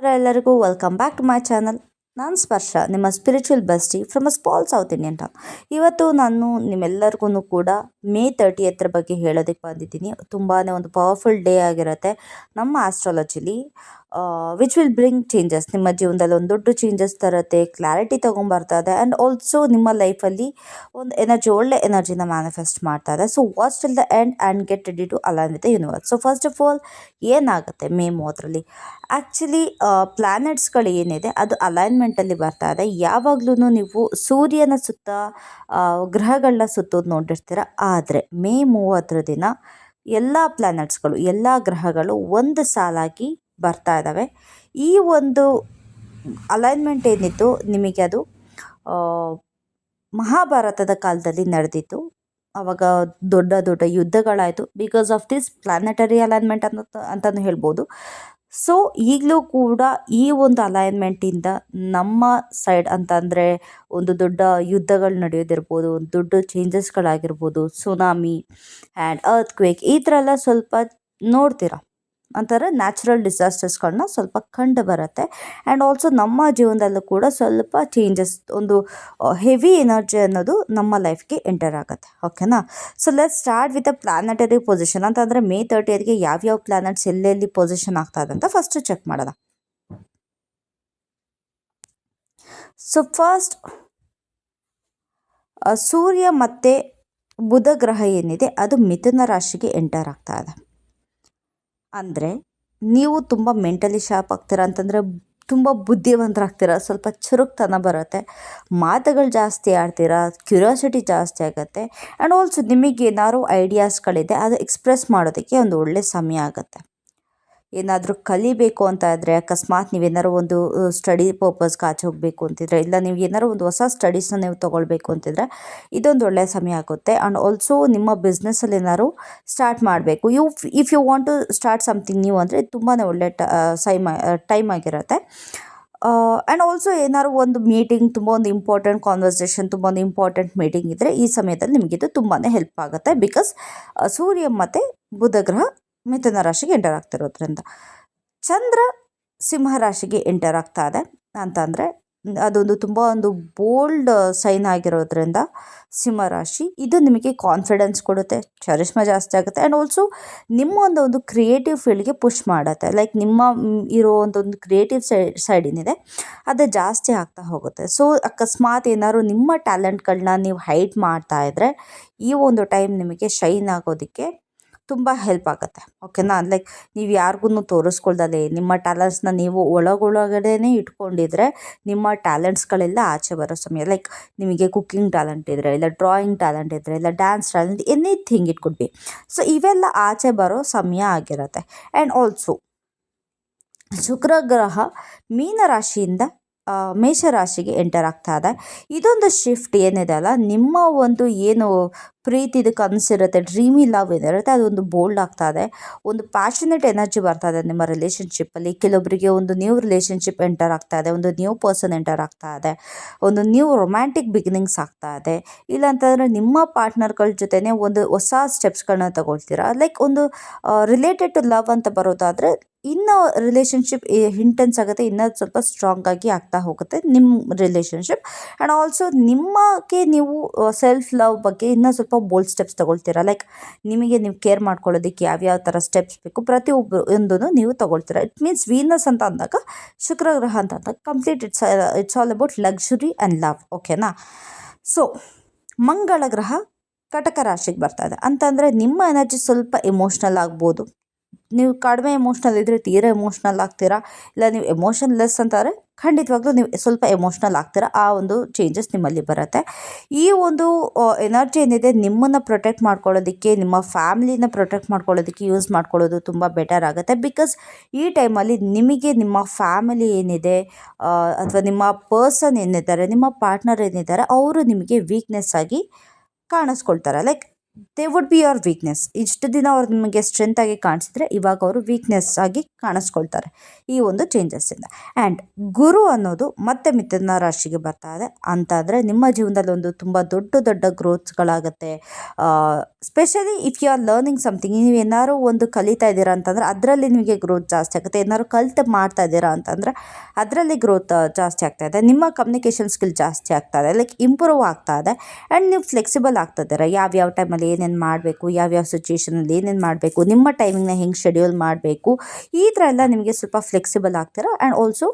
ಎಲ್ಲರಿಗೂ welcome back to my channel ನಾನು ಸ್ಪರ್ಶ, ನಿಮ್ಮ spiritual bestie from a small south Indian town ಇವತ್ತು ನಾನು ನಿಮ್ಮೆಲ್ಲರಿಗೂ ಕೂಡ ಮೇ ತರ್ಟಿ ಹತ್ರ ಬಗ್ಗೆ ಹೇಳೋದಕ್ಕೆ ಬಂದಿದ್ದೀನಿ. ತುಂಬಾ ಒಂದು ಪವರ್ಫುಲ್ ಡೇ ಆಗಿರುತ್ತೆ. ನಮ್ಮ ಆಸ್ಟ್ರಾಲಜಿಲಿ ವಿಚ್ ವಿಲ್ ಬ್ರಿಂಗ್ ಚೇಂಜಸ್ ನಿಮ್ಮ ಜೀವನದಲ್ಲಿ ಒಂದು ದೊಡ್ಡ ಚೇಂಜಸ್ ತರುತ್ತೆ ಕ್ಲಾರಿಟಿ ತೊಗೊಂಬರ್ತದೆ ಆ್ಯಂಡ್ ಆಲ್ಸೋ ನಿಮ್ಮ ಲೈಫಲ್ಲಿ ಒಂದು ಎನರ್ಜಿ ಒಳ್ಳೆ ಎನರ್ಜಿನ ಮ್ಯಾನಿಫೆಸ್ಟ್ ಮಾಡ್ತಾ ಇದೆ so watch till the end and get ready to align with the universe so first of all ಏನಾಗುತ್ತೆ? ಮೇ ಮೂವತ್ತರಲ್ಲಿ. ಆ್ಯಕ್ಚುಲಿ ಪ್ಲ್ಯಾನೆಟ್ಸ್ಗಳು ಏನಿದೆ, ಅದು ಅಲೈನ್ಮೆಂಟಲ್ಲಿ ಬರ್ತಾ ಇದೆ. ಯಾವಾಗಲೂ ನೀವು ಸೂರ್ಯನ ಸುತ್ತ ಗ್ರಹಗಳನ್ನ ಸುತ್ತೋದು ನೋಡಿರ್ತೀರ. ಆದರೆ, ಮೇ ಮೂವತ್ತರ ದಿನ ಎಲ್ಲ ಪ್ಲ್ಯಾನೆಟ್ಸ್ಗಳು ಎಲ್ಲ ಗ್ರಹಗಳು ಒಂದು ಸಾಲಾಗಿ ಬರ್ತಾ ಇದ್ದಾವೆ. ಈ ಒಂದು ಅಲೈನ್ಮೆಂಟ್ ಏನಿತ್ತು, ನಿಮಗೆ ಅದು ಮಹಾಭಾರತದ ಕಾಲದಲ್ಲಿ ನಡೆದಿತ್ತು. ಆವಾಗ ದೊಡ್ಡ ದೊಡ್ಡ ಯುದ್ಧಗಳಾಯಿತು. Because of this planetary alignment ಅಂತ ಅಂತಲೂ ಹೇಳ್ಬೋದು. ಸೊ ಈಗಲೂ ಕೂಡ ಈ ಒಂದು ಅಲೈನ್ಮೆಂಟಿಂದ ನಮ್ಮ ಸೈಡ್ ಅಂತಂದರೆ ಒಂದು ದೊಡ್ಡ ಯುದ್ಧಗಳು ನಡೆಯೋದಿರ್ಬೋದು ಒಂದು ದೊಡ್ಡ ಚೇಂಜಸ್ಗಳಾಗಿರ್ಬೋದು ಸುನಾಮಿ ಆ್ಯಂಡ್ ಅರ್ತ್ ಕ್ವೇಕ್ ಈ ಥರ ಎಲ್ಲ ಸ್ವಲ್ಪ ನೋಡ್ತೀರ? ಅಂತಾರೆ ನ್ಯಾಚುರಲ್ ಡಿಸಾಸ್ಟರ್ಸ್ಗಳನ್ನ ಸ್ವಲ್ಪ ಕಂಡು ಬರುತ್ತೆ ಆ್ಯಂಡ್ ಆಲ್ಸೋ ನಮ್ಮ ಜೀವನದಲ್ಲೂ ಕೂಡ ಸ್ವಲ್ಪ ಚೇಂಜಸ್ ಒಂದು ಹೆವಿ ಎನರ್ಜಿ ಅನ್ನೋದು ನಮ್ಮ ಲೈಫ್ಗೆ ಎಂಟರ್ ಆಗುತ್ತೆ. ಓಕೆನಾ so let start with a planetary position ಅಂತಂದರೆ ಮೇ ತರ್ಟಿಯರ್ಗೆ ಯಾವ್ಯಾವ ಪ್ಲಾನೆಟ್ಸ್ ಎಲ್ಲೆಲ್ಲಿ ಪೊಸಿಷನ್ ಆಗ್ತಾ ಇದೆ ಅಂತ ಫಸ್ಟ್ ಚೆಕ್ ಮಾಡೋಣ. ಸೊ ಫಸ್ಟ್ ಸೂರ್ಯ ಮತ್ತು ಬುಧ ಗ್ರಹ ಏನಿದೆ, ಅದು ಮಿಥುನ ರಾಶಿಗೆ ಎಂಟರ್ ಆಗ್ತಾ ಇದೆ. ಅಂದರೆ ನೀವು ತುಂಬ ಮೆಂಟಲಿ ಶಾರ್ಪ್ ಆಗ್ತೀರ ಅಂತಂದರೆ ತುಂಬ ಬುದ್ಧಿವಂತರಾಗ್ತೀರ, ಸ್ವಲ್ಪ ಚುರುಕ್ತನ ಬರುತ್ತೆ. ಮಾತುಗಳು ಜಾಸ್ತಿ ಆಡ್ತೀರಾ ಕ್ಯೂರಿಯಾಸಿಟಿ ಜಾಸ್ತಿ ಆಗುತ್ತೆ. ಆ್ಯಂಡ್ ಆಲ್ಸೋ ನಿಮಗೆ ಏನಾದ್ರು ಐಡಿಯಾಸ್ಗಳಿದೆ ಅದು ಎಕ್ಸ್ಪ್ರೆಸ್ ಮಾಡೋದಕ್ಕೆ ಒಂದು ಒಳ್ಳೆಯ ಸಮಯ ಆಗುತ್ತೆ. ಏನಾದರೂ ಕಲಿಬೇಕು ಅಂತ ಆದರೆ ಅಕಸ್ಮಾತ್ ನೀವೇನಾದ್ರು ಒಂದು ಸ್ಟಡಿ ಪರ್ಪಸ್ಗೆ ಆಚೆ ಹೋಗಬೇಕು ಅಂತಿದ್ರೆ, ಇಲ್ಲ ನೀವು ಏನಾದ್ರು ಒಂದು ಹೊಸ ಸ್ಟಡೀಸ್ನ ನೀವು ತೊಗೊಳ್ಬೇಕು ಅಂತಿದ್ರೆ ಇದೊಂದು ಒಳ್ಳೆಯ ಸಮಯ ಆಗುತ್ತೆ. ಆ್ಯಂಡ್ ಆಲ್ಸೋ ನಿಮ್ಮ ಬಿಸ್ನೆಸ್ಸಲ್ಲಿ ಏನಾದ್ರು ಸ್ಟಾರ್ಟ್ ಮಾಡಬೇಕು. You if you want to start something ನೀವು ಅಂದರೆ ತುಂಬಾ ಒಳ್ಳೆ ಟ ಸೈಮ್ ಟೈಮ್ ಆಗಿರುತ್ತೆ. ಆ್ಯಂಡ್ ಆಲ್ಸೋ ಏನಾದ್ರು ಒಂದು ಮೀಟಿಂಗ್ ತುಂಬ ಒಂದು ಇಂಪಾರ್ಟೆಂಟ್ ಕಾನ್ವರ್ಸೇಷನ್ ತುಂಬ ಒಂದು ಇಂಪಾರ್ಟೆಂಟ್ ಮೀಟಿಂಗ್ ಇದ್ದರೆ ಈ ಸಮಯದಲ್ಲಿ ನಿಮಗಿದು ತುಂಬಾ ಹೆಲ್ಪ್ ಆಗುತ್ತೆ. ಬಿಕಾಸ್ ಸೂರ್ಯ ಮತ್ತು ಬುಧ ಗ್ರಹ ಮಿಥುನ ರಾಶಿಗೆ ಎಂಟರ್ ಆಗ್ತಿರೋದ್ರಿಂದ. ಚಂದ್ರ ಸಿಂಹ ರಾಶಿಗೆ ಎಂಟರ್ ಆಗ್ತಾ ಇದೆ. ಅಂತಂದರೆ, ಅದೊಂದು ತುಂಬ ಒಂದು ಬೋಲ್ಡ್ ಸೈನ್ ಆಗಿರೋದ್ರಿಂದ ಸಿಂಹ ರಾಶಿ, ಇದು ನಿಮಗೆ ಕಾನ್ಫಿಡೆನ್ಸ್ ಕೊಡುತ್ತೆ ಚರಿಷ್ಮ ಜಾಸ್ತಿ ಆಗುತ್ತೆ ಆ್ಯಂಡ್ ಆಲ್ಸೋ ನಿಮ್ಮ ಒಂದು ಒಂದು ಕ್ರಿಯೇಟಿವ್ ಫೀಲ್ಡ್ಗೆ ಪುಷ್ ಮಾಡುತ್ತೆ. ಲೈಕ್ ನಿಮ್ಮ ಇರೋ ಒಂದು ಕ್ರಿಯೇಟಿವ್ ಸೈಡ್ ಸೈಡ್ ಏನಿದೆ, ಅದು ಜಾಸ್ತಿ ಆಗ್ತಾ ಹೋಗುತ್ತೆ. ಸೊ ಅಕಸ್ಮಾತ್ ಏನಾದ್ರು ನಿಮ್ಮ ಟ್ಯಾಲೆಂಟ್ಗಳನ್ನ ನೀವು ಹೈಟ್ ಮಾಡ್ತಾ ಇದ್ದರೆ ಈ ಒಂದು ಟೈಮ್ ನಿಮಗೆ ಶೈನ್ ಆಗೋದಕ್ಕೆ ತುಂಬ ಹೆಲ್ಪ್ ಆಗುತ್ತೆ ಓಕೆನಾ ಲೈಕ್ ನೀವು ಯಾರಿಗೂ ತೋರಿಸ್ಕೊಳ್ದಲೇ, ನಿಮ್ಮ ಟ್ಯಾಲೆಂಟ್ಸ್ನ ನೀವು ಒಳಗೊಳಗಡೆ ಇಟ್ಕೊಂಡಿದ್ರೆ ನಿಮ್ಮ ಟ್ಯಾಲೆಂಟ್ಸ್ಗಳೆಲ್ಲ ಆಚೆ ಬರೋ ಸಮಯ ಲೈಕ್ ನಿಮಗೆ ಕುಕ್ಕಿಂಗ್ ಟ್ಯಾಲೆಂಟ್ ಇದ್ದರೆ ಇಲ್ಲ ಡ್ರಾಯಿಂಗ್ ಟ್ಯಾಲೆಂಟ್ ಇದ್ದರೆ ಇಲ್ಲ dance talent anything it could be so ಇವೆಲ್ಲ ಆಚೆ ಬರೋ ಸಮಯ ಆಗಿರುತ್ತೆ. ಆ್ಯಂಡ್ ಆಲ್ಸೋ ಶುಕ್ರ ಗ್ರಹ ಮೀನರಾಶಿಯಿಂದ ಮೇಷರಾಶಿಗೆ ಎಂಟರ್ ಆಗ್ತಾ ಇದೆ. ಇದೊಂದು ಶಿಫ್ಟ್ ಏನಿದೆ ಅಲ್ಲ, ನಿಮ್ಮ ಒಂದು ಏನು ಪ್ರೀತಿದು ಕನಸಿರುತ್ತೆ ಡ್ರೀಮಿ ಲವ್ ಏನಿರುತ್ತೆ ಅದೊಂದು ಬೋಲ್ಡ್ ಆಗ್ತಾ ಇದೆ. ಒಂದು ಪ್ಯಾಷನೇಟ್ ಎನರ್ಜಿ ಬರ್ತಾ ಇದೆ ನಿಮ್ಮ ರಿಲೇಷನ್ಶಿಪ್ಪಲ್ಲಿ ಕೆಲವೊಬ್ಬರಿಗೆ ಒಂದು ನ್ಯೂ ರಿಲೇಷನ್ಶಿಪ್ ಎಂಟರ್ ಆಗ್ತಾ ಇದೆ, ಒಂದು ನ್ಯೂ ಪರ್ಸನ್ ಎಂಟರ್ ಆಗ್ತಾ ಇದೆ, ಒಂದು ನ್ಯೂ ರೊಮ್ಯಾಂಟಿಕ್ ಬಿಗಿನಿಂಗ್ಸ್ ಆಗ್ತಾ ಇದೆ. ಇಲ್ಲಾಂತಂದರೆ ನಿಮ್ಮ ಪಾರ್ಟ್ನರ್ಗಳ ಜೊತೆನೇ ಒಂದು ಹೊಸ ಸ್ಟೆಪ್ಸ್ಗಳನ್ನ ತಗೊಳ್ತೀರಾ? ಲೈಕ್ ಒಂದು ರಿಲೇಟೆಡ್ ಟು ಲವ್ ಅಂತ ಬರೋದಾದರೆ ಇನ್ನು ರಿಲೇಷನ್ಶಿಪ್ ಇಂಟೆನ್ಸ್ ಆಗುತ್ತೆ, ಇನ್ನೂ ಸ್ವಲ್ಪ ಸ್ಟ್ರಾಂಗ್ ಆಗಿ ಆಗ್ತಾ ಹೋಗುತ್ತೆ ನಿಮ್ಮ ರಿಲೇಷನ್ಶಿಪ್ ಆ್ಯಂಡ್ ಆಲ್ಸೋ ನಿಮಗೆ ನೀವು ಸೆಲ್ಫ್ ಲವ್ ಬಗ್ಗೆ ಇನ್ನೂ ಸ್ವಲ್ಪ ಬೋಲ್ಡ್ ಸ್ಟೆಪ್ಸ್ ತಗೊಳ್ತೀರಾ? ಲೈಕ್ ನಿಮಗೆ ನೀವು ಕೇರ್ ಮಾಡ್ಕೊಳ್ಳೋದಕ್ಕೆ ಯಾವ್ಯಾವ ಥರ ಸ್ಟೆಪ್ಸ್ ಬೇಕು? ಪ್ರತಿಯೊಬ್ಬರು ಒಂದೂ ನೀವು ತೊಗೊಳ್ತೀರಾ? ಇಟ್ ಮೀನ್ಸ್ ವೀನಸ್ ಅಂತ ಅಂದಾಗ ಶುಕ್ರ ಗ್ರಹ ಅಂತ ಅಂದಾಗ complete it's it's all about luxury and love ಓಕೆನಾ ಸೊ ಮಂಗಳ ಗ್ರಹ ಕಟಕ ರಾಶಿಗೆ ಬರ್ತಾ ಇದೆ. ಅಂತಂದರೆ ನಿಮ್ಮ ಎನರ್ಜಿ ಸ್ವಲ್ಪ ಎಮೋಷ್ನಲ್ ಆಗ್ಬೋದು. ನೀವು ಕಡಿಮೆ ಎಮೋಷ್ನಲ್ ಇದ್ದರೆ ತೀರಾ ಎಮೋಷ್ನಲ್ ಆಗ್ತೀರಾ? ಇಲ್ಲ ನೀವು ಎಮೋಷನ್ ಲೆಸ್ ಅಂತಾರೆ, ಖಂಡಿತವಾಗ್ಲೂ ನೀವು ಸ್ವಲ್ಪ ಎಮೋಷ್ನಲ್ ಆಗ್ತೀರಾ. ಆ ಒಂದು ಚೇಂಜಸ್ ನಿಮ್ಮಲ್ಲಿ ಬರುತ್ತೆ. ಈ ಒಂದು ಎನರ್ಜಿ ಏನಿದೆ ನಿಮ್ಮನ್ನು ಪ್ರೊಟೆಕ್ಟ್ ಮಾಡ್ಕೊಳ್ಳೋದಕ್ಕೆ, ನಿಮ್ಮ ಫ್ಯಾಮಿಲಿನ ಪ್ರೊಟೆಕ್ಟ್ ಮಾಡ್ಕೊಳ್ಳೋದಕ್ಕೆ ಯೂಸ್ ಮಾಡ್ಕೊಳ್ಳೋದು ತುಂಬ ಬೆಟರ್ ಆಗುತ್ತೆ. ಬಿಕಾಸ್ ಈ ಟೈಮಲ್ಲಿ ನಿಮಗೆ ನಿಮ್ಮ ಫ್ಯಾಮಿಲಿ ಏನಿದೆ ಅಥವಾ ನಿಮ್ಮ ಪರ್ಸನ್ ಏನಿದ್ದಾರೆ, ನಿಮ್ಮ ಪಾರ್ಟ್ನರ್ ಏನಿದ್ದಾರೆ, ಅವರು ನಿಮಗೆ ವೀಕ್ನೆಸ್ ಆಗಿ ಕಾಣಿಸ್ಕೊಳ್ತಾರೆ. Like they would be your weakness ಇಷ್ಟು ದಿನ ಅವ್ರು ನಿಮಗೆ ಸ್ಟ್ರೆಂತ್ ಆಗಿ ಕಾಣಿಸಿದ್ರೆ ಇವಾಗ ಅವರು ವೀಕ್ನೆಸ್ ಆಗಿ ಕಾಣಿಸ್ಕೊಳ್ತಾರೆ. ಈ ಒಂದು ಚೇಂಜಸ್ಸಿಂದ ಆ್ಯಂಡ್ ಗುರು ಅನ್ನೋದು ಮತ್ತೆ ಮಿಥುನ ರಾಶಿಗೆ ಬರ್ತಾ ಇದೆ. ಅಂತಾದರೆ ನಿಮ್ಮ ಜೀವನದಲ್ಲಿ ಒಂದು ತುಂಬ ದೊಡ್ಡ ದೊಡ್ಡ ಗ್ರೋತ್ಸ್ಗಳಾಗುತ್ತೆ specially if you are learning something ನೀವು ಏನಾದ್ರು ಒಂದು ಕಲಿತಾ ಇದ್ದೀರಾ ಅಂತಂದ್ರೆ ಅದರಲ್ಲಿ ನಿಮಗೆ ಗ್ರೋತ್ ಜಾಸ್ತಿ ಆಗುತ್ತೆ. ಏನಾದ್ರು ಕಲಿತು ಮಾಡ್ತಾ ಇದ್ದೀರಾ ಅಂತಂದ್ರೆ ಅದರಲ್ಲಿ ಗ್ರೋತ್ ಜಾಸ್ತಿ ಆಗ್ತಾ ಇದೆ. ನಿಮ್ಮ ಕಮ್ಯುನಿಕೇಷನ್ ಸ್ಕಿಲ್ ಜಾಸ್ತಿ ಆಗ್ತಾ ಇದೆ. ಲೈಕ್ ಇಂಪ್ರೂವ್ ಆಗ್ತಾ ಇದೆ. ಆ್ಯಂಡ್ ನೀವು ಫ್ಲೆಕ್ಸಿಬಲ್ ಆಗ್ತಾ ಇದ್ದೀರಾ. ಯಾವ್ಯಾವ ಟೈಮಲ್ಲಿ ಏನೇನು ಮಾಡಬೇಕು, ಯಾವ್ಯಾವ ಸಿಚುವೇಷನಲ್ಲಿ ಏನೇನು ಮಾಡಬೇಕು, ನಿಮ್ಮ ಟೈಮಿಂಗ್ನ ಹೆಂಗೆ ಶೆಡ್ಯೂಲ್ ಮಾಡಬೇಕು, ಈ ಥರ ಎಲ್ಲ ನಿಮಗೆ ಸ್ವಲ್ಪ ಫ್ಲೆಕ್ಸಿಬಲ್ ಆಗ್ತೀರಾ. ಆ್ಯಂಡ್ ಆಲ್ಸೋ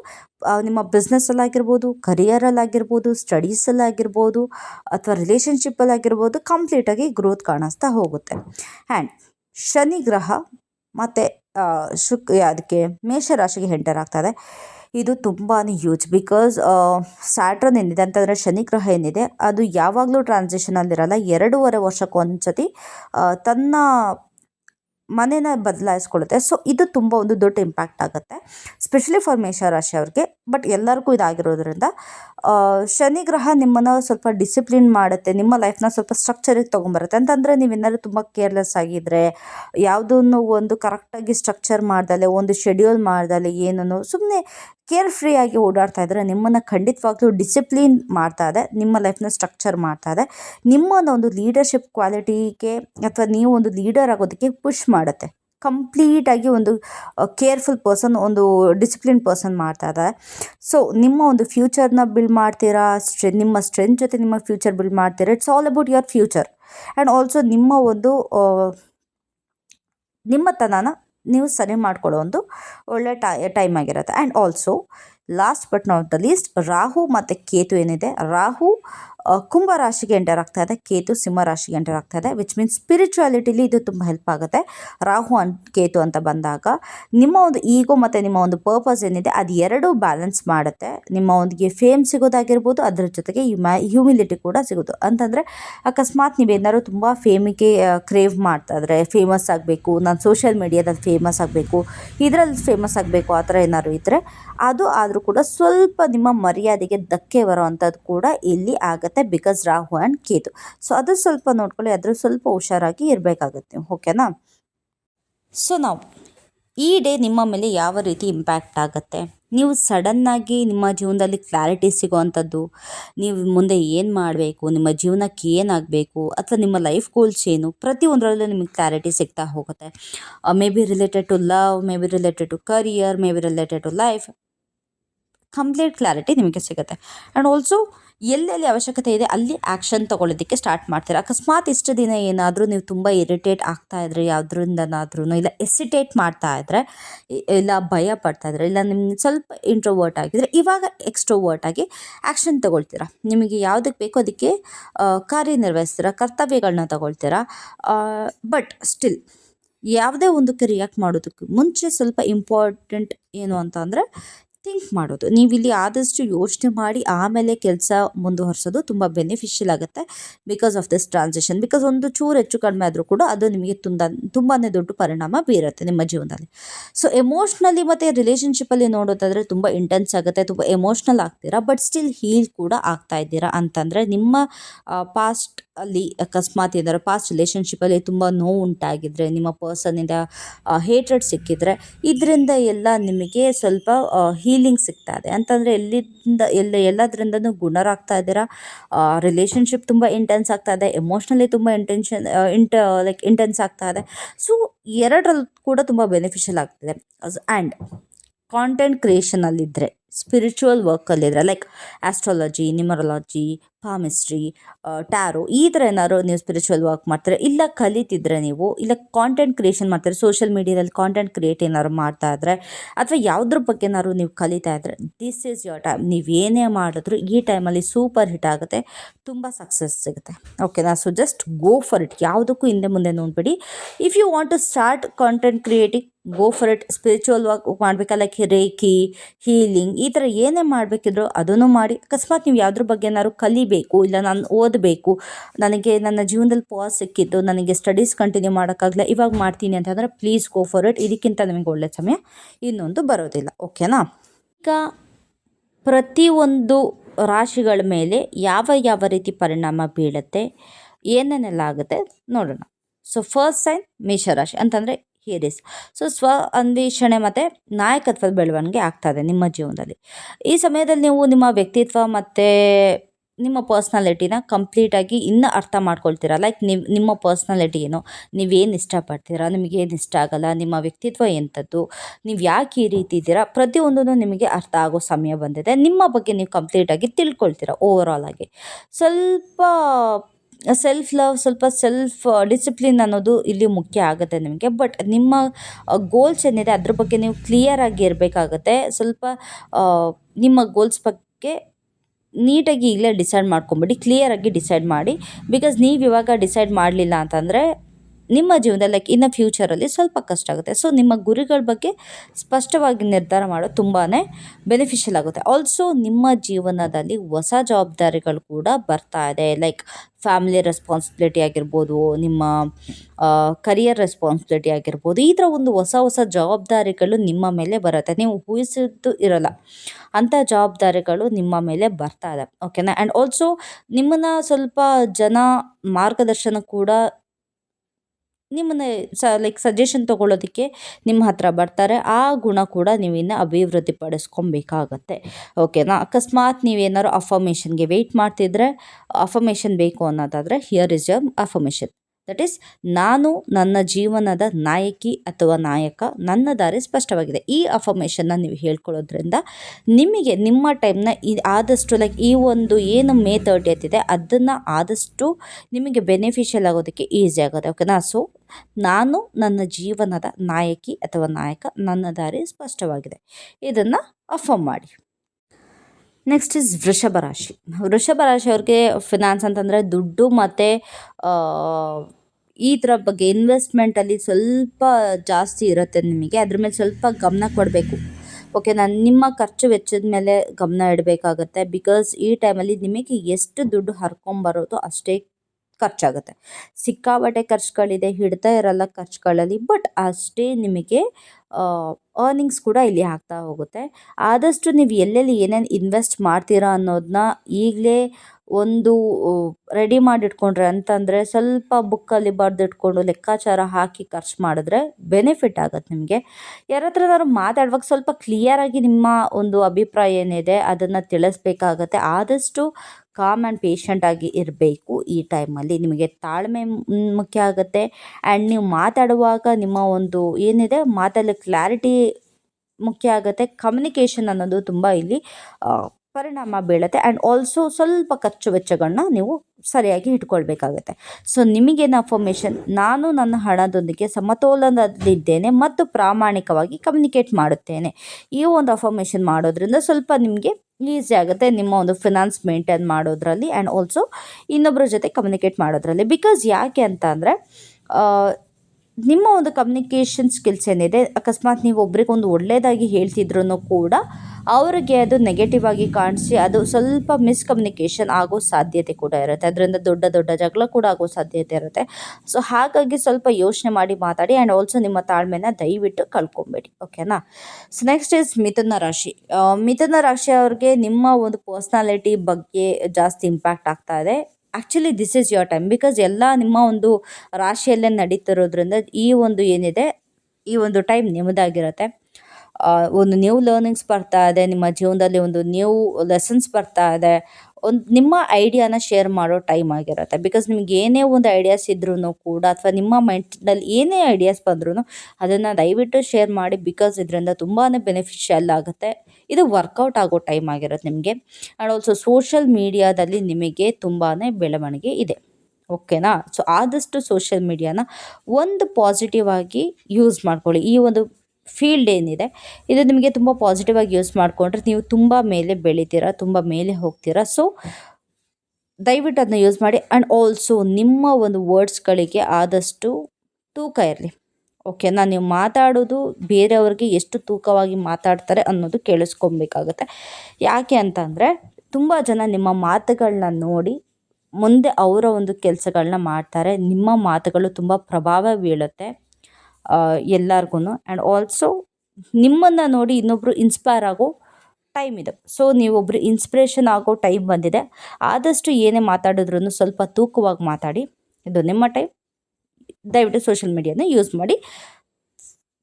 ನಿಮ್ಮ ಬಿಸ್ನೆಸ್ಸಲ್ಲಾಗಿರ್ಬೋದು ಕರಿಯರಲ್ಲಾಗಿರ್ಬೋದು ಸ್ಟಡೀಸಲ್ಲಾಗಿರ್ಬೋದು ಅಥವಾ ರಿಲೇಷನ್ಶಿಪ್ಪಲ್ಲಾಗಿರ್ಬೋದು ಕಂಪ್ಲೀಟಾಗಿ ಗ್ರೋತ್ ಕಾಣಿಸ್ತಾ ಹೋಗುತ್ತೆ. ಆ್ಯಂಡ್ ಶನಿ ಗ್ರಹ ಮತ್ತು ಶುಕ್, ಅದಕ್ಕೆ ಮೇಷರಾಶಿಗೆ ಎಂಟರ್ ಇದೆ. ಇದು ತುಂಬಾ ಯೂಜ್ ಬಿಕಾಸ್ ಸ್ಯಾಟ್ರನ್ ಏನಿದೆ ಅಂತಂದರೆ ಶನಿ ಗ್ರಹ ಏನಿದೆ, ಅದು ಯಾವಾಗಲೂ ಟ್ರಾನ್ಸಿಷನಲ್ಲಿರಲ್ಲ ಎರಡೂವರೆ ವರ್ಷಕ್ಕೊಂದ್ಸತಿ ತನ್ನ ಮನೇನ ಬದಲಾಯಿಸ್ಕೊಳ್ಳುತ್ತೆ. ಸೊ ಇದು ತುಂಬ ಒಂದು ದೊಡ್ಡ ಇಂಪ್ಯಾಕ್ಟ್ ಆಗುತ್ತೆ. ಸ್ಪೆಷಲಿ ಫಾರ್ ಮೇಷರಾಶಿ ಅವ್ರಿಗೆ ಬಟ್ ಎಲ್ಲರಿಗೂ ಇದಾಗಿರೋದ್ರಿಂದ ಶನಿ ಗ್ರಹ ನಿಮ್ಮನ್ನು ಸ್ವಲ್ಪ ಡಿಸಿಪ್ಲಿನ್ ಮಾಡುತ್ತೆ, ನಿಮ್ಮ ಲೈಫ್ನ ಸ್ವಲ್ಪ ಸ್ಟ್ರಕ್ಚರಿಗೆ ತೊಗೊಂಬರುತ್ತೆ. ಅಂತಂದರೆ ನೀವೇನಾದ್ರು ತುಂಬ ಕೇರ್ಲೆಸ್ ಆಗಿದ್ದರೆ ಯಾವುದನ್ನು ಒಂದು ಕರೆಕ್ಟಾಗಿ ಸ್ಟ್ರಕ್ಚರ್ ಮಾಡ್ದಲೆ ಒಂದು ಶೆಡ್ಯೂಲ್ ಮಾಡ್ದಲೆ ಏನನ್ನು ಸುಮ್ಮನೆ ಕೇರ್ ಫ್ರೀ ಆಗಿ ಓಡಾಡ್ತಾ ಇದ್ದರೆ ನಿಮ್ಮನ್ನು ಖಂಡಿತವಾಗ್ಲೂ ಡಿಸಿಪ್ಲಿನ್ ಮಾಡ್ತಾ ಇದೆ, ನಿಮ್ಮ ಲೈಫ್ನ ಸ್ಟ್ರಕ್ಚರ್ ಮಾಡ್ತಾ ಇದೆ. ನಿಮ್ಮನ್ನು ಒಂದು ಲೀಡರ್ಶಿಪ್ ಕ್ವಾಲಿಟಿಗೆ ಅಥವಾ ನೀವು ಒಂದು ಲೀಡರ್ ಆಗೋದಕ್ಕೆ ಪುಷ್ ಮಾಡುತ್ತೆ. ಕಂಪ್ಲೀಟಾಗಿ ಒಂದು ಕೇರ್ಫುಲ್ ಪರ್ಸನ್, ಒಂದು ಡಿಸಿಪ್ಲಿನ್ ಪರ್ಸನ್ ಮಾಡ್ತಾ ಇದ್ದಾರೆ. ಸೊ, ನಿಮ್ಮ ಒಂದು ಫ್ಯೂಚರ್ನ ಬಿಲ್ಡ್ ಮಾಡ್ತೀರಾ? ಸ್ಟ್ರೆ, ನಿಮ್ಮ ಸ್ಟ್ರೆಂತ್ ಜೊತೆ ನಿಮ್ಮ ಫ್ಯೂಚರ್ ಬಿಲ್ಡ್ ಮಾಡ್ತೀರಾ? It's all about your future and also ನಿಮ್ಮ ಒಂದು ನಿಮ್ಮತನನ ನೀವು ಸರಿ ಮಾಡ್ಕೊಳ್ಳೋ ಒಂದು ಒಳ್ಳೆ ಟೈಮ್ ಆಗಿರುತ್ತೆ. And also last but not the least Rahu ಮತ್ತು ಕೇತು ಏನಿದೆ? ರಾಹು ಕುಂಭ ರಾಶಿಗೆ ಎಂಟರ್ ಆಗ್ತಾ ಇದೆ, ಕೇತು ಸಿಂಹ ರಾಶಿಗೆ ಎಂಟರ್ ಆಗ್ತಾ ಇದೆ ವಿಚ್ ಮೀನ್ಸ್ ಸ್ಪಿರಿಚುಯಾಲಿಟಿಲಿ ಇದು ತುಂಬ ಹೆಲ್ಪ್ ಆಗುತ್ತೆ. ರಾಹು ಅನ್, ಕೇತು ಅಂತ ಬಂದಾಗ ನಿಮ್ಮ ಒಂದು ಈಗೋ ಮತ್ತು ನಿಮ್ಮ ಒಂದು ಪರ್ಪಸ್ ಏನಿದೆ, ಅದು ಎರಡೂ ಬ್ಯಾಲೆನ್ಸ್ ಮಾಡುತ್ತೆ. ನಿಮ್ಮ ಒಂದಿಗೆ ಫೇಮ್ ಸಿಗೋದಾಗಿರ್ಬೋದು, ಅದರ ಜೊತೆಗೆ ಹ್ಯೂಮಿಲಿಟಿ ಕೂಡ ಸಿಗೋದು. ಅಂತಂದರೆ ಅಕಸ್ಮಾತ್ ನೀವೇನಾದ್ರು ತುಂಬ ಫೇಮಿಗೆ ಕ್ರೇವ್ ಮಾಡ್ತಾ ಇದ್ರೆ ಫೇಮಸ್ ಆಗಬೇಕು, ನಾನು ಸೋಷಿಯಲ್ ಮೀಡಿಯಾದಲ್ಲಿ ಫೇಮಸ್ ಆಗಬೇಕು, ಇದರಲ್ಲಿ ಫೇಮಸ್ ಆಗಬೇಕು, ಆ ಥರ ಏನಾದ್ರು ಇದ್ದರೆ ಅದು ಆದರೂ ಕೂಡ ಸ್ವಲ್ಪ ನಿಮ್ಮ ಮರ್ಯಾದೆಗೆ ಧಕ್ಕೆ ಬರೋ ಅಂಥದ್ದು ಕೂಡ ಇಲ್ಲಿ ಆಗುತ್ತೆ. Because Rahu and Ketu. So ಅದು ಸ್ವಲ್ಪ ನೋಡ್ಕೊಳ್ಳಿ ಅದ್ರ ಸ್ವಲ್ಪ ಹುಷಾರಾಗಿ ಇರಬೇಕಾಗುತ್ತೆ ಓಕೆನಾ ಸೊ ನಾವು ಈ ಡೇ ನಿಮ್ಮ ಮೇಲೆ ಯಾವ ರೀತಿ ಇಂಪ್ಯಾಕ್ಟ್ ಆಗುತ್ತೆ? ನೀವು ಸಡನ್ನಾಗಿ ನಿಮ್ಮ ಜೀವನದಲ್ಲಿ ಕ್ಲಾರಿಟಿ ಸಿಗೋವಂಥದ್ದು, ನೀವು ಮುಂದೆ ಏನು ಮಾಡಬೇಕು, ನಿಮ್ಮ ಜೀವನಕ್ಕೆ ಏನಾಗಬೇಕು ಅಥವಾ ನಿಮ್ಮ ಲೈಫ್ ಗೋಲ್ಸ್ ಏನು ಪ್ರತಿಯೊಂದರಲ್ಲೂ ನಿಮಗೆ ಕ್ಲಾರಿಟಿ ಸಿಗ್ತಾ ಹೋಗುತ್ತೆ. May be related to love may be related to career may be related to life complete clarity ನಿಮಗೆ ಸಿಗುತ್ತೆ. ಆ್ಯಂಡ್ ಆಲ್ಸೋ ಎಲ್ಲೆಲ್ಲಿ ಅವಶ್ಯಕತೆ ಇದೆ ಅಲ್ಲಿ ಆ್ಯಕ್ಷನ್ ತೊಗೊಳೋದಕ್ಕೆ ಸ್ಟಾರ್ಟ್ ಮಾಡ್ತೀರಾ? ಅಕಸ್ಮಾತ್ ಇಷ್ಟು ದಿನ ಏನಾದರೂ ನೀವು ತುಂಬ ಇರಿಟೇಟ್ ಆಗ್ತಾ ಇದ್ರೆ ಯಾವುದ್ರಿಂದನಾದ್ರೂ ಇಲ್ಲ ಎಸಿಟೇಟ್ ಮಾಡ್ತಾ ಇದ್ದರೆ ಇಲ್ಲ ಭಯ ಪಡ್ತಾ ಇದ್ರೆ, ಇಲ್ಲ ನಿಮ್ಗೆ ಸ್ವಲ್ಪ ಇಂಟ್ರೋವರ್ಟ್ ಆಗಿದ್ರೆ, ಇವಾಗ ಎಕ್ಸ್ಟ್ರೋವರ್ಟ್ ಆಗಿ ಆ್ಯಕ್ಷನ್ ತೊಗೊಳ್ತೀರಾ? ನಿಮಗೆ ಯಾವುದಕ್ಕೆ ಬೇಕೋ ಅದಕ್ಕೆ ಕಾರ್ಯನಿರ್ವಹಿಸ್ತೀರಾ ಕರ್ತವ್ಯಗಳನ್ನ ತಗೊಳ್ತೀರಾ? ಬಟ್ ಸ್ಟಿಲ್ ಯಾವುದೇ ಒಂದಕ್ಕೆ ರಿಯಾಕ್ಟ್ ಮಾಡೋದಕ್ಕೆ ಮುಂಚೆ ಸ್ವಲ್ಪ ಇಂಪಾರ್ಟೆಂಟ್ ಏನು ಅಂತ ಅಂದರೆ ಥಿಂಕ್ ಮಾಡೋದು. ನೀವು ಇಲ್ಲಿ ಆದಷ್ಟು ಯೋಚನೆ ಮಾಡಿ ಆಮೇಲೆ ಕೆಲಸ ಮುಂದುವರ್ಸೋದು ತುಂಬ ಬೆನಿಫಿಷಿಯಲ್ ಆಗುತ್ತೆ because of this transaction because ಒಂದು ಚೂರು ಹೆಚ್ಚು ಕಡಿಮೆ ಆದರೂ ಕೂಡ ಅದು ನಿಮಗೆ ತುಂಬ ತುಂಬಾ ದೊಡ್ಡ ಪರಿಣಾಮ ಬೀರುತ್ತೆ ನಿಮ್ಮ ಜೀವನದಲ್ಲಿ. ಸೊ ಎಮೋಷ್ನಲಿ ಮತ್ತು ರಿಲೇಷನ್ಶಿಪ್ಪಲ್ಲಿ ನೋಡೋದಾದರೆ ತುಂಬ ಇಂಟೆನ್ಸ್ ಆಗುತ್ತೆ, ತುಂಬ ಎಮೋಷ್ನಲ್ ಆಗ್ತೀರಾ ಬಟ್ ಸ್ಟಿಲ್ ಹೀಲ್ ಕೂಡ ಆಗ್ತಾ ಇದ್ದೀರಾ ಅಂತಂದರೆ ನಿಮ್ಮ ಪಾಸ್ಟ್ ಅಲ್ಲಿ ಅಕಸ್ಮಾತ್ ಏನಾದ್ರು ಪಾಸ್ಟ್ ರಿಲೇಷನ್ಶಿಪ್ಪಲ್ಲಿ ತುಂಬ ನೋವು ಉಂಟಾಗಿದ್ದರೆ ನಿಮ್ಮ ಪರ್ಸನಿಂದ ಹೇಟ್ರೆಡ್ ಸಿಕ್ಕಿದರೆ ಇದರಿಂದ ಎಲ್ಲ ನಿಮಗೆ ಸ್ವಲ್ಪ ಹೀಲಿಂಗ್ ಸಿಗ್ತಾ ಇದೆ ಅಂತಂದರೆ ಎಲ್ಲಿಂದ, ಎಲ್ಲ, ಎಲ್ಲದರಿಂದನೂ ಗುಣರಾಗ್ತಾ ಇದ್ದೀರಾ? ರಿಲೇಷನ್ಶಿಪ್ ತುಂಬ ಇಂಟೆನ್ಸ್ ಆಗ್ತಾ ಇದೆ. ಎಮೋಷ್ನಲಿ ತುಂಬ ಇಂಟೆನ್ಷನ್ ಇಂಟ ಲೈಕ್ ಇಂಟೆನ್ಸ್ ಆಗ್ತಾ ಇದೆ. ಸೊ ಎರಡರಲ್ಲೂ ಕೂಡ ತುಂಬ ಬೆನಿಫಿಷಿಯಲ್ ಆಗ್ತಿದೆ. ಆ್ಯಂಡ್ ಕಾಂಟೆಂಟ್ ಕ್ರಿಯೇಷನಲ್ಲಿದ್ದರೆ spiritual ವರ್ಕಲ್ಲಿದ್ದರೆ like astrology numerology palmistry tarot ಈ ಥರ ಏನಾದ್ರು ನೀವು ಸ್ಪಿರಿಚುವಲ್ ವರ್ಕ್ ಮಾಡ್ತಾರೆ? ಇಲ್ಲ ಕಲಿತಿದ್ರೆ ನೀವು, ಇಲ್ಲ ಕಾಂಟೆಂಟ್ ಕ್ರಿಯೇಷನ್ ಮಾಡ್ತಾರೆ? ಸೋಷಿಯಲ್ ಮೀಡಿಯಾದಲ್ಲಿ ಕಾಂಟೆಂಟ್ ಕ್ರಿಯೇಟ್ ಏನಾದ್ರು ಮಾಡ್ತಾ ಇದ್ದರೆ ಅಥವಾ ಯಾವುದ್ರ ಬಗ್ಗೆ ಏನಾದ್ರು ನೀವು ಕಲಿತಾ ಇದ್ದರೆ ದಿಸ್ ಈಸ್ ಯೋರ್ ಟೈಮ್ ನೀವು ಏನೇ ಮಾಡಿದ್ರು ಈ ಟೈಮಲ್ಲಿ ಸೂಪರ್ ಹಿಟ್ ಆಗುತ್ತೆ, ತುಂಬ ಸಕ್ಸಸ್ ಸಿಗುತ್ತೆ. ಓಕೆನಾ so just go for it ಯಾವುದಕ್ಕೂ ಹಿಂದೆ ಮುಂದೆ ನೋಡ್ಬೇಡಿ. If you want to start content creating go for it spiritual work ಮಾಡಬೇಕಲ್ಲ ರೇಖಿ ಹೀಲಿಂಗ್ ಈ ಥರ ಏನೇ ಮಾಡಬೇಕಿದ್ರು ಅದನ್ನು ಮಾಡಿ ಅಕಸ್ಮಾತ್ ನೀವು ಯಾವುದ್ರ ಬಗ್ಗೆ ಏನಾದ್ರು ಕಲಿಬೇಕು ಇಲ್ಲ ನಾನು ಓದಬೇಕು, ನನಗೆ ನನ್ನ ಜೀವನದಲ್ಲಿ ಪಾಸ್ ಸಿಕ್ಕಿತ್ತು ನನಗೆ ಸ್ಟಡೀಸ್ ಕಂಟಿನ್ಯೂ ಮಾಡೋಕ್ಕಾಗಲ್ಲ, ಇವಾಗ ಮಾಡ್ತೀನಿ ಅಂತಂದರೆ ಪ್ಲೀಸ್ ಗೋ ಫಾರ್ ಇಟ್ ಇದಕ್ಕಿಂತ ನಿಮಗೆ ಒಳ್ಳೆ ಸಮಯ ಇನ್ನೊಂದು ಬರೋದಿಲ್ಲ. ಓಕೆನಾ ಈಗ ಪ್ರತಿಯೊಂದು ರಾಶಿಗಳ ಮೇಲೆ ಯಾವ ಯಾವ ರೀತಿ ಪರಿಣಾಮ ಬೀಳುತ್ತೆ, ಏನೇನೆಲ್ಲ ಆಗುತ್ತೆ ನೋಡೋಣ. ಸೊ ಫಸ್ಟ್ ಸೈನ್ ಮೇಷರಾಶಿ ಅಂತಂದರೆ ಹೀರಿಸ್ ಸೊ ಸ್ವ ಅನ್ವೇಷಣೆ ಮತ್ತು ನಾಯಕತ್ವದ ಬೆಳವಣಿಗೆ ಆಗ್ತಾಯಿದೆ ನಿಮ್ಮ ಜೀವನದಲ್ಲಿ. ಈ ಸಮಯದಲ್ಲಿ ನೀವು ನಿಮ್ಮ ವ್ಯಕ್ತಿತ್ವ ಮತ್ತು ನಿಮ್ಮ ಪರ್ಸ್ನಾಲಿಟಿನ ಕಂಪ್ಲೀಟಾಗಿ ಇನ್ನೂ ಅರ್ಥ ಮಾಡ್ಕೊಳ್ತೀರ? ಲೈಕ್ ನಿಮ್ಮ ನಿಮ್ಮ ಪರ್ಸ್ನಾಲಿಟಿ ಏನು? ನೀವೇನು ಇಷ್ಟಪಡ್ತೀರಾ? ನಿಮಗೇನು ಇಷ್ಟ ಆಗಲ್ಲ? ನಿಮ್ಮ ವ್ಯಕ್ತಿತ್ವ ಎಂಥದ್ದು ನೀವು ಯಾಕೆ ಈ ರೀತಿ ಇದ್ದೀರಾ? ಪ್ರತಿಯೊಂದೂ ನಿಮಗೆ ಅರ್ಥ ಆಗೋ ಸಮಯ ಬಂದಿದೆ. ನಿಮ್ಮ ಬಗ್ಗೆ ನೀವು ಕಂಪ್ಲೀಟಾಗಿ ತಿಳ್ಕೊಳ್ತೀರ ಓವರಾಲ್ ಆಗಿ? ಸ್ವಲ್ಪ ಸೆಲ್ಫ್ ಲವ್ ಸ್ವಲ್ಪ ಸೆಲ್ಫ್ ಡಿಸಿಪ್ಲಿನ್ ಅನ್ನೋದು ಇಲ್ಲಿ ಮುಖ್ಯ ಆಗುತ್ತೆ ನಿಮಗೆ. ಬಟ್ ನಿಮ್ಮ ಗೋಲ್ಸ್ ಏನಿದೆ ಅದ್ರ ಬಗ್ಗೆ ನೀವು ಕ್ಲಿಯರಾಗಿ ಇರಬೇಕಾಗತ್ತೆ. ಸ್ವಲ್ಪ ನಿಮ್ಮ ಗೋಲ್ಸ್ ಬಗ್ಗೆ ನೀಟಾಗಿ ಈಗಲೇ ಡಿಸೈಡ್ ಮಾಡ್ಕೊಂಬಿಡಿ ಕ್ಲಿಯರಾಗಿ ಡಿಸೈಡ್ ಮಾಡಿ. ಬಿಕಾಸ್ ನೀವು ಇವಾಗ ಡಿಸೈಡ್ ಮಾಡಲಿಲ್ಲ ಅಂತಂದರೆ ನಿಮ್ಮ ಜೀವನದಲ್ಲಿ ಲೈಕ್ ಇನ್ನು ಫ್ಯೂಚರಲ್ಲಿ ಸ್ವಲ್ಪ ಕಷ್ಟ ಆಗುತ್ತೆ. ಸೊ ನಿಮ್ಮ ಗುರಿಗಳ ಬಗ್ಗೆ ಸ್ಪಷ್ಟವಾಗಿ ನಿರ್ಧಾರ ಮಾಡೋದು ತುಂಬಾ ಬೆನಿಫಿಷಿಯಲ್ ಆಗುತ್ತೆ. ಆಲ್ಸೋ ನಿಮ್ಮ ಜೀವನದಲ್ಲಿ ಹೊಸ ಜವಾಬ್ದಾರಿಗಳು ಕೂಡ ಬರ್ತಾ ಇದೆ. ಲೈಕ್ ಫ್ಯಾಮಿಲಿ ರೆಸ್ಪಾನ್ಸಿಬಿಲಿಟಿ ಆಗಿರ್ಬೋದು, ನಿಮ್ಮ ಕರಿಯರ್ ರೆಸ್ಪಾನ್ಸಿಬಿಲಿಟಿ ಆಗಿರ್ಬೋದು, ಈ ಥರ ಒಂದು ಹೊಸ ಹೊಸ ಜವಾಬ್ದಾರಿಗಳು ನಿಮ್ಮ ಮೇಲೆ ಬರುತ್ತೆ. ನೀವು ಊಹಿಸಿದ್ದು ಇರಲ್ಲ. ಅಂಥ ಜವಾಬ್ದಾರಿಗಳು ನಿಮ್ಮ ಮೇಲೆ ಬರ್ತಾ ಇದೆ. ಓಕೆನಾ ಆ್ಯಂಡ್ ಆಲ್ಸೋ ನಿಮ್ಮನ್ನು ಸ್ವಲ್ಪ ಜನ ಮಾರ್ಗದರ್ಶನ ಕೂಡ ನಿಮ್ಮನ್ನ ಸ ಲೈಕ್ ಸಜೆಷನ್ ತೊಗೊಳ್ಳೋದಕ್ಕೆ ನಿಮ್ಮ ಹತ್ರ ಬರ್ತಾರೆ. ಆ ಗುಣ ಕೂಡ ನೀವು ಇನ್ನು ಅಭಿವೃದ್ಧಿ ಓಕೆನಾ ಅಕಸ್ಮಾತ್ ನೀವೇನಾದ್ರು ಅಫರ್ಮೇಷನ್ಗೆ ವೆಯ್ಟ್ ಮಾಡ್ತಿದ್ರೆ ಅಫರ್ಮೇಷನ್ ಬೇಕು ಅನ್ನೋದಾದರೆ here is your affirmation that is ನಾನು ನನ್ನ ಜೀವನದ ನಾಯಕಿ ಅಥವಾ ನಾಯಕ ನನ್ನ ದಾರಿ ಸ್ಪಷ್ಟವಾಗಿದೆ. ಈ ಅಫರ್ಮೇಷನ್ನ ನೀವು ಹೇಳ್ಕೊಳ್ಳೋದ್ರಿಂದ ನಿಮಗೆ ನಿಮ್ಮ ಟೈಮ್ನ ಈ ಆದಷ್ಟು ಲೈಕ್ ಈ ಒಂದು ಏನು ಮೇ ತರ್ಟಿಯತ್ ಇದೆ ಅದನ್ನು ಆದಷ್ಟು ನಿಮಗೆ ಬೆನಿಫಿಷಿಯಲ್ ಆಗೋದಕ್ಕೆ ಈಸಿ ಆಗುತ್ತೆ ಓಕೆನಾ ಸೊ ನಾನು ನನ್ನ ಜೀವನದ ನಾಯಕಿ ಅಥವಾ ನಾಯಕ ನನ್ನ ದಾರಿ ಸ್ಪಷ್ಟವಾಗಿದೆ. ಇದನ್ನು ಅಫರ್ಮ್ ಮಾಡಿ. ನೆಕ್ಸ್ಟ್ ಇಸ್ ವೃಷಭ ರಾಶಿ. ವೃಷಭ ರಾಶಿಯವ್ರಿಗೆ ಫಿನಾನ್ಸ್ ಅಂತಂದರೆ ದುಡ್ಡು ಮತ್ತು ಈ ಥರ ಬಗ್ಗೆ ಇನ್ವೆಸ್ಟ್ಮೆಂಟಲ್ಲಿ ಸ್ವಲ್ಪ ಜಾಸ್ತಿ ಇರುತ್ತೆ ನಿಮಗೆ. ಅದ್ರ ಮೇಲೆ ಸ್ವಲ್ಪ ಗಮನ ಕೊಡಬೇಕು. ಓಕೆ ನಾನು ನಿಮ್ಮ ಖರ್ಚು ವೆಚ್ಚದ ಮೇಲೆ ಗಮನ ಇಡಬೇಕಾಗತ್ತೆ. ಬಿಕಾಸ್ ಈ ಟೈಮಲ್ಲಿ ನಿಮಗೆ ಎಷ್ಟು ದುಡ್ಡು ಹರ್ಕೊಂಬರೋದು ಅಷ್ಟೇ ಖರ್ಚಾಗುತ್ತೆ. ಸಿಕ್ಕಾಬಟ್ಟೆ ಖರ್ಚುಗಳಿದೆ, ಹಿಡ್ತಾ ಇರಲ್ಲ ಖರ್ಚುಗಳಲ್ಲಿ ಬಟ್ ಅಷ್ಟೇ ನಿಮಗೆ ಅರ್ನಿಂಗ್ಸ್ ಕೂಡ ಇಲ್ಲಿ ಆಗ್ತಾ ಹೋಗುತ್ತೆ. ಆದಷ್ಟು ನೀವು ಎಲ್ಲೆಲ್ಲಿ ಏನೇನು ಇನ್ವೆಸ್ಟ್ ಮಾಡ್ತೀರಾ ಅನ್ನೋದನ್ನ ಈಗಲೇ ಒಂದು ರೆಡಿ ಮಾಡಿಟ್ಕೊಂಡ್ರೆ ಅಂತಂದರೆ ಸ್ವಲ್ಪ ಬುಕ್ಕಲ್ಲಿ ಬರೆದಿಟ್ಕೊಂಡು ಲೆಕ್ಕಾಚಾರ ಹಾಕಿ ಖರ್ಚು ಮಾಡಿದ್ರೆ ಬೆನಿಫಿಟ್ ಆಗುತ್ತೆ ನಿಮಗೆ. ಯಾರ ಹತ್ರನಾದ್ರು ಮಾತಾಡುವಾಗ ಸ್ವಲ್ಪ ಕ್ಲಿಯರಾಗಿ ನಿಮ್ಮ ಒಂದು ಅಭಿಪ್ರಾಯ ಏನಿದೆ ಅದನ್ನು ತಿಳಿಸ್ಬೇಕಾಗತ್ತೆ. ಆದಷ್ಟು ಕಾಮ್ ಆ್ಯಂಡ್ ಪೇಷಂಟಾಗಿ ಇರಬೇಕು ಈ ಟೈಮಲ್ಲಿ ನಿಮಗೆ ತಾಳ್ಮೆ ಮುಖ್ಯ ಆಗುತ್ತೆ. ಆ್ಯಂಡ್ ನೀವು ಮಾತಾಡುವಾಗ ನಿಮ್ಮ ಒಂದು ಏನಿದೆ ಮಾತಲ್ಲಿ ಕ್ಲಾರಿಟಿ ಮುಖ್ಯ ಆಗುತ್ತೆ. ಕಮ್ಯುನಿಕೇಷನ್ ಅನ್ನೋದು ತುಂಬ ಇಲ್ಲಿ ಪರಿಣಾಮ ಬೀಳುತ್ತೆ. ಆ್ಯಂಡ್ ಆಲ್ಸೋ ಸ್ವಲ್ಪ ಖರ್ಚು ವೆಚ್ಚಗಳನ್ನ ನೀವು ಸರಿಯಾಗಿ ಇಟ್ಕೊಳ್ಬೇಕಾಗುತ್ತೆ. ಸೊ ನಿಮಗೇನು ಅಫರ್ಮೇಷನ್ ನಾನು ನನ್ನ ಹಣದೊಂದಿಗೆ ಸಮತೋಲನದಲ್ಲಿದ್ದೇನೆ ಮತ್ತು ಪ್ರಾಮಾಣಿಕವಾಗಿ ಕಮ್ಯುನಿಕೇಟ್ ಮಾಡುತ್ತೇನೆ. ಈ ಒಂದು ಅಫರ್ಮೇಷನ್ ಮಾಡೋದ್ರಿಂದ ಸ್ವಲ್ಪ ನಿಮಗೆ ಈಸಿ ಆಗುತ್ತೆ ನಿಮ್ಮ ಒಂದು ಫಿನಾನ್ಸ್ ಮೇಂಟೈನ್ ಮಾಡೋದ್ರಲ್ಲಿ ಆ್ಯಂಡ್ ಆಲ್ಸೋ ಇನ್ನೊಬ್ಬರ ಜೊತೆ ಕಮ್ಯುನಿಕೇಟ್ ಮಾಡೋದ್ರಲ್ಲಿ. ಬಿಕಾಸ್ ಯಾಕೆ ಅಂತ ಅಂದರೆ ನಿಮ್ಮ ಒಂದು ಕಮ್ಯುನಿಕೇಷನ್ ಸ್ಕಿಲ್ಸ್ ಏನಿದೆ, ಅಕಸ್ಮಾತ್ ನೀವು ಒಬ್ರಿಗೊಂದು ಒಳ್ಳೆಯದಾಗಿ ಹೇಳ್ತಿದ್ರು ಕೂಡ ಅವರಿಗೆ ಅದು ನೆಗೆಟಿವ್ ಆಗಿ ಕಾಣಿಸಿ, ಅದು ಸ್ವಲ್ಪ ಮಿಸ್ಕಮ್ಯುನಿಕೇಷನ್ ಆಗೋ ಸಾಧ್ಯತೆ ಕೂಡ ಇರುತ್ತೆ. ಅದರಿಂದ ದೊಡ್ಡ ದೊಡ್ಡ ಜಗಳ ಕೂಡ ಆಗೋ ಸಾಧ್ಯತೆ ಇರುತ್ತೆ. ಸೊ ಹಾಗಾಗಿ ಸ್ವಲ್ಪ ಯೋಚನೆ ಮಾಡಿ ಮಾತಾಡಿ ಆ್ಯಂಡ್ ಆಲ್ಸೋ ನಿಮ್ಮ ತಾಳ್ಮೆನ ದಯವಿಟ್ಟು ಕಳ್ಕೊಬೇಡಿ. ಓಕೆನಾ ಸೊ ನೆಕ್ಸ್ಟ್ ಇಸ್ ಮಿಥುನ ರಾಶಿ. ಮಿಥುನ ರಾಶಿ ಅವ್ರಿಗೆ ನಿಮ್ಮ ಒಂದು ಪರ್ಸ್ನಾಲಿಟಿ ಬಗ್ಗೆ ಜಾಸ್ತಿ ಇಂಪ್ಯಾಕ್ಟ್ ಆಗ್ತಾ ಇದೆ. Actually this is your time because ಎಲ್ಲ ನಿಮ್ಮ ಒಂದು ರಾಶಿಯಲ್ಲೇ ನಡೀತಿರೋದ್ರಿಂದ ಈ ಒಂದು ಏನಿದೆ, ಈ ಒಂದು ಟೈಮ್ ನಿಮ್ಮದಾಗಿರುತ್ತೆ. ಒಂದು ನ್ಯೂ ಲರ್ನಿಂಗ್ಸ್ ಬರ್ತಾ ಇದೆ, ನಿಮ್ಮ ಜೀವನದಲ್ಲಿ ಒಂದು ನ್ಯೂ ಲೆಸನ್ಸ್ ಬರ್ತಾ ಇದೆ. ಒಂದು ನಿಮ್ಮ ಐಡಿಯಾನ ಶೇರ್ ಮಾಡೋ ಟೈಮ್ ಆಗಿರುತ್ತೆ. ಬಿಕಾಸ್ ನಿಮ್ಗೆ ಏನೇ ಒಂದು ಐಡಿಯಾಸ್ ಇದ್ರೂ ಕೂಡ ಅಥವಾ ನಿಮ್ಮ ಮೈಂಡ್ನಲ್ಲಿ ಏನೇ ಐಡಿಯಾಸ್ ಬಂದ್ರೂ ಅದನ್ನು ದಯವಿಟ್ಟು ಶೇರ್ ಮಾಡಿ ಬಿಕಾಸ್ ಇದರಿಂದ ತುಂಬಾ ಬೆನಿಫಿಷಿಯಲ್ ಆಗುತ್ತೆ. ಇದು ವರ್ಕೌಟ್ ಆಗೋ ಟೈಮ್ ಆಗಿರುತ್ತೆ ನಿಮಗೆ. ಆ್ಯಂಡ್ ಆಲ್ಸೋ ಸೋಷಲ್ ಮೀಡಿಯಾದಲ್ಲಿ ನಿಮಗೆ ತುಂಬಾ ಬೆಳವಣಿಗೆ ಇದೆ. ಓಕೆನಾ ಸೊ ಆದಷ್ಟು ಸೋಷಿಯಲ್ ಮೀಡಿಯಾನ ಒಂದು ಪಾಸಿಟಿವ್ ಆಗಿ ಯೂಸ್ ಮಾಡ್ಕೊಳ್ಳಿ. ಈ ಒಂದು ಫೀಲ್ಡ್ ಏನಿದೆ, ಇದು ನಿಮಗೆ ತುಂಬ ಪಾಸಿಟಿವ್ ಆಗಿ ಯೂಸ್ ಮಾಡಿಕೊಂಡ್ರೆ ನೀವು ತುಂಬ ಮೇಲೆ ಬೆಳಿತೀರಾ, ತುಂಬ ಮೇಲೆ ಹೋಗ್ತೀರಾ. ಸೊ ದಯವಿಟ್ಟು ಅದನ್ನ ಯೂಸ್ ಮಾಡಿ. ಆ್ಯಂಡ್ ಆಲ್ಸೋ ನಿಮ್ಮ ಒಂದು ವರ್ಡ್ಸ್ಗಳಿಗೆ ಆದಷ್ಟು ತೂಕ ಇರಲಿ. ಓಕೆನಾ ನೀವು ಮಾತಾಡೋದು ಬೇರೆಯವ್ರಿಗೆ ಎಷ್ಟು ತೂಕವಾಗಿ ಮಾತಾಡ್ತಾರೆ ಅನ್ನೋದು ಕೇಳಿಸ್ಕೊಬೇಕಾಗತ್ತೆ ಯಾಕೆ ಅಂತಂದರೆ ತುಂಬ ಜನ ನಿಮ್ಮ ಮಾತುಗಳನ್ನ ನೋಡಿ ಮುಂದೆ ಅವರ ಒಂದು ಕೆಲಸಗಳನ್ನ ಮಾಡ್ತಾರೆ. ನಿಮ್ಮ ಮಾತುಗಳು ತುಂಬ ಪ್ರಭಾವ ಬೀಳುತ್ತೆ. ಎಲ್ಲರಿಗೂ ಆ್ಯಂಡ್ ಆಲ್ಸೋ ನಿಮ್ಮನ್ನು ನೋಡಿ ಇನ್ನೊಬ್ಬರು ಇನ್ಸ್ಪೈರ್ ಆಗೋ ಟೈಮ್ ಇದೆ. ಸೊ ನೀವೊಬ್ಬರು ಇನ್ಸ್ಪಿರೇಷನ್ ಆಗೋ ಟೈಮ್ ಬಂದಿದೆ. ಆದಷ್ಟು ಏನೇ ಮಾತಾಡಿದ್ರೂ ಸ್ವಲ್ಪ ತೂಕವಾಗಿ ಮಾತಾಡಿ. ಇದು ನಿಮ್ಮ ಟೈಮ್ ದಯವಿಟ್ಟು ಸೋಷಿಯಲ್ ಮೀಡಿಯಾನ ಯೂಸ್ ಮಾಡಿ.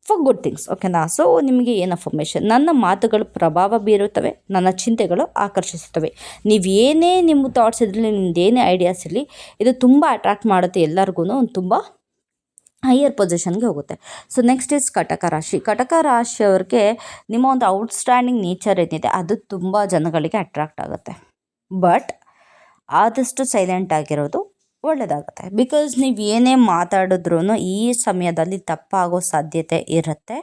ಫಾರ್ ಗುಡ್ ಥಿಂಗ್ಸ್ ಓಕೆನಾ ಸೊ ನಿಮಗೆ ಏನು ಅಫರ್ಮೇಷನ್ ನನ್ನ ಮಾತುಗಳು ಪ್ರಭಾವ ಬೀರುತ್ತವೆ, ನನ್ನ ಚಿಂತೆಗಳು ಆಕರ್ಷಿಸುತ್ತವೆ. ನೀವು ಏನೇ ನಿಮ್ಮ ಥಾಟ್ಸ್ ಇದ್ರಲ್ಲಿ ನಿಮ್ದು ಏನೇ ಐಡಿಯಾಸ್ ಇರಲಿ, ಇದು ತುಂಬ ಅಟ್ರಾಕ್ಟ್ ಮಾಡುತ್ತೆ ಎಲ್ಲರಿಗೂ ತುಂಬ ಹೈಯರ್ ಪೊಸಿಷನ್ಗೆ ಹೋಗುತ್ತೆ. ಸೊ ನೆಕ್ಸ್ಟ್ ಇಸ್ ಕಟಕ ರಾಶಿ. ಕಟಕ ರಾಶಿಯವ್ರಿಗೆ ನಿಮ್ಮ ಒಂದು ಔಟ್ಸ್ಟ್ಯಾಂಡಿಂಗ್ ನೇಚರ್ ಏನಿದೆ, ಅದು ತುಂಬ ಜನಗಳಿಗೆ ಅಟ್ರಾಕ್ಟ್ ಆಗುತ್ತೆ. ಬಟ್ ಆದಷ್ಟು ಸೈಲೆಂಟ್ ಆಗಿರೋದು ಒಳ್ಳೆಯದಾಗುತ್ತೆ ಬಿಕಾಸ್ ನೀವು ಏನೇ ಮಾತಾಡಿದ್ರೂ ಈ ಸಮಯದಲ್ಲಿ ತಪ್ಪಾಗೋ ಸಾಧ್ಯತೆ ಇರುತ್ತೆ.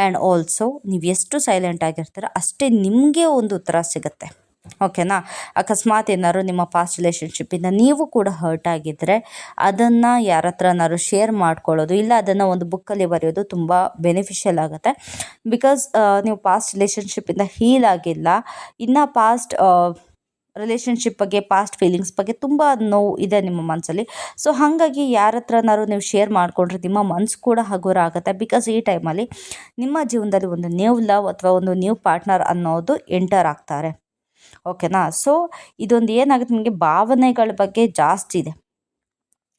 ಆ್ಯಂಡ್ ಆಲ್ಸೋ ನೀವು ಎಷ್ಟು ಸೈಲೆಂಟ್ ಆಗಿರ್ತೀರೋ, ಅಷ್ಟೇ ನಿಮಗೆ ಒಂದು ಉತ್ತರ ಸಿಗುತ್ತೆ. ಓಕೆನಾ ಅಕಸ್ಮಾತ್ ಏನಾದ್ರು ನಿಮ್ಮ ಪಾಸ್ಟ್ ರಿಲೇಷನ್ಶಿಪ್ಪಿಂದ ನೀವು ಕೂಡ ಹರ್ಟ್ ಆಗಿದ್ದರೆ ಅದನ್ನು ಯಾರ ಹತ್ರನಾದ್ರು ಶೇರ್ ಮಾಡ್ಕೊಳ್ಳೋದು, ಇಲ್ಲ ಅದನ್ನು ಒಂದು ಬುಕ್ಕಲ್ಲಿ ಬರೆಯೋದು ತುಂಬ ಬೆನಿಫಿಷಿಯಲ್ ಆಗುತ್ತೆ. ಬಿಕಾಸ್ ನೀವು ಪಾಸ್ಟ್ ರಿಲೇಷನ್ಶಿಪ್ಪಿಂದ ಹೀಲ್ ಆಗಿಲ್ಲ, ಇನ್ನು ಪಾಸ್ಟ್ ರಿಲೇಷನ್ಶಿಪ್ ಬಗ್ಗೆ ಪಾಸ್ಟ್ ಫೀಲಿಂಗ್ಸ್ ಬಗ್ಗೆ ತುಂಬ ನೋವು ಇದೆ ನಿಮ್ಮ ಮನಸ್ಸಲ್ಲಿ ಸೊ ಹಾಗಾಗಿ ಯಾರ ಹತ್ರನಾದ್ರು ನೀವು ಶೇರ್ ಮಾಡಿಕೊಂಡ್ರೆ ನಿಮ್ಮ ಮನಸ್ಸು ಕೂಡ ಹಗುರ ಆಗುತ್ತೆ. ಬಿಕಾಸ್ ಈ ಟೈಮಲ್ಲಿ ನಿಮ್ಮ ಜೀವನದಲ್ಲಿ ಒಂದು ನ್ಯೂ ಲವ್ ಅಥವಾ ಒಂದು ನ್ಯೂ ಪಾರ್ಟ್ನರ್ ಅನ್ನೋದು ಎಂಟರ್ ಆಗ್ತಾರೆ. ಓಕೆನಾ? ಸೊ ಇದೊಂದು ಏನಾಗುತ್ತೆ ನಿಮಗೆ ಭಾವನೆಗಳ ಬಗ್ಗೆ ಜಾಸ್ತಿ ಇದೆ.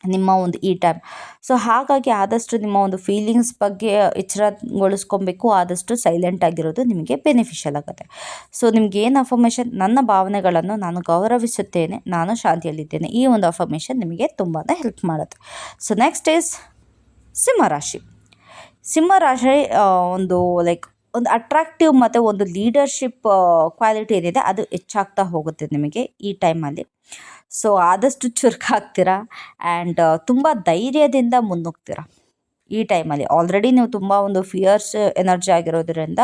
ನಿಮ್ಮ ಒಂದು ಈ ಟೈಮ್ ಸೊ ಹಾಗಾಗಿ ಆದಷ್ಟು ನಿಮ್ಮ ಒಂದು ಫೀಲಿಂಗ್ಸ್ ಬಗ್ಗೆ ಎಚ್ಚರಗೊಳಿಸ್ಕೊಬೇಕು, ಆದಷ್ಟು ಸೈಲೆಂಟ್ ಆಗಿರೋದು ನಿಮಗೆ ಬೆನಿಫಿಷಿಯಲ್ ಆಗುತ್ತೆ. ಸೊ ನಿಮ್ಗೆ ಏನು ಅಫರ್ಮೇಷನ್ ನನ್ನ ಭಾವನೆಗಳನ್ನು ನಾನು ಗೌರವಿಸುತ್ತೇನೆ, ನಾನು ಶಾಂತಿಯಲ್ಲಿದ್ದೇನೆ. ಈ ಒಂದು ಅಫರ್ಮೇಷನ್ ನಿಮಗೆ ತುಂಬಾ ಹೆಲ್ಪ್ ಮಾಡುತ್ತೆ. ಸೊ ನೆಕ್ಸ್ಟ್ ಈಸ್ ಸಿಂಹರಾಶಿ ಸಿಂಹರಾಶಿ ಒಂದು ಲೈಕ್ ಒಂದು ಅಟ್ರಾಕ್ಟಿವ್ ಮತ್ತು ಒಂದು ಲೀಡರ್ಶಿಪ್ ಕ್ವಾಲಿಟಿ ಏನಿದೆ ಅದು ಹೆಚ್ಚಾಗ್ತಾ ಹೋಗುತ್ತೆ ನಿಮಗೆ ಈ ಟೈಮಲ್ಲಿ ಸೊ ಆದಷ್ಟು ಚುರುಕಾಗ್ತೀರಾ? ಆ್ಯಂಡ್ ತುಂಬ ಧೈರ್ಯದಿಂದ ಮುನ್ನುಗ್ತೀರಾ? ಈ ಟೈಮಲ್ಲಿ ಆಲ್ರೆಡಿ ನೀವು ತುಂಬ ಒಂದು ಫಿಯರ್ಸ್ ಎನರ್ಜಿ ಆಗಿರೋದ್ರಿಂದ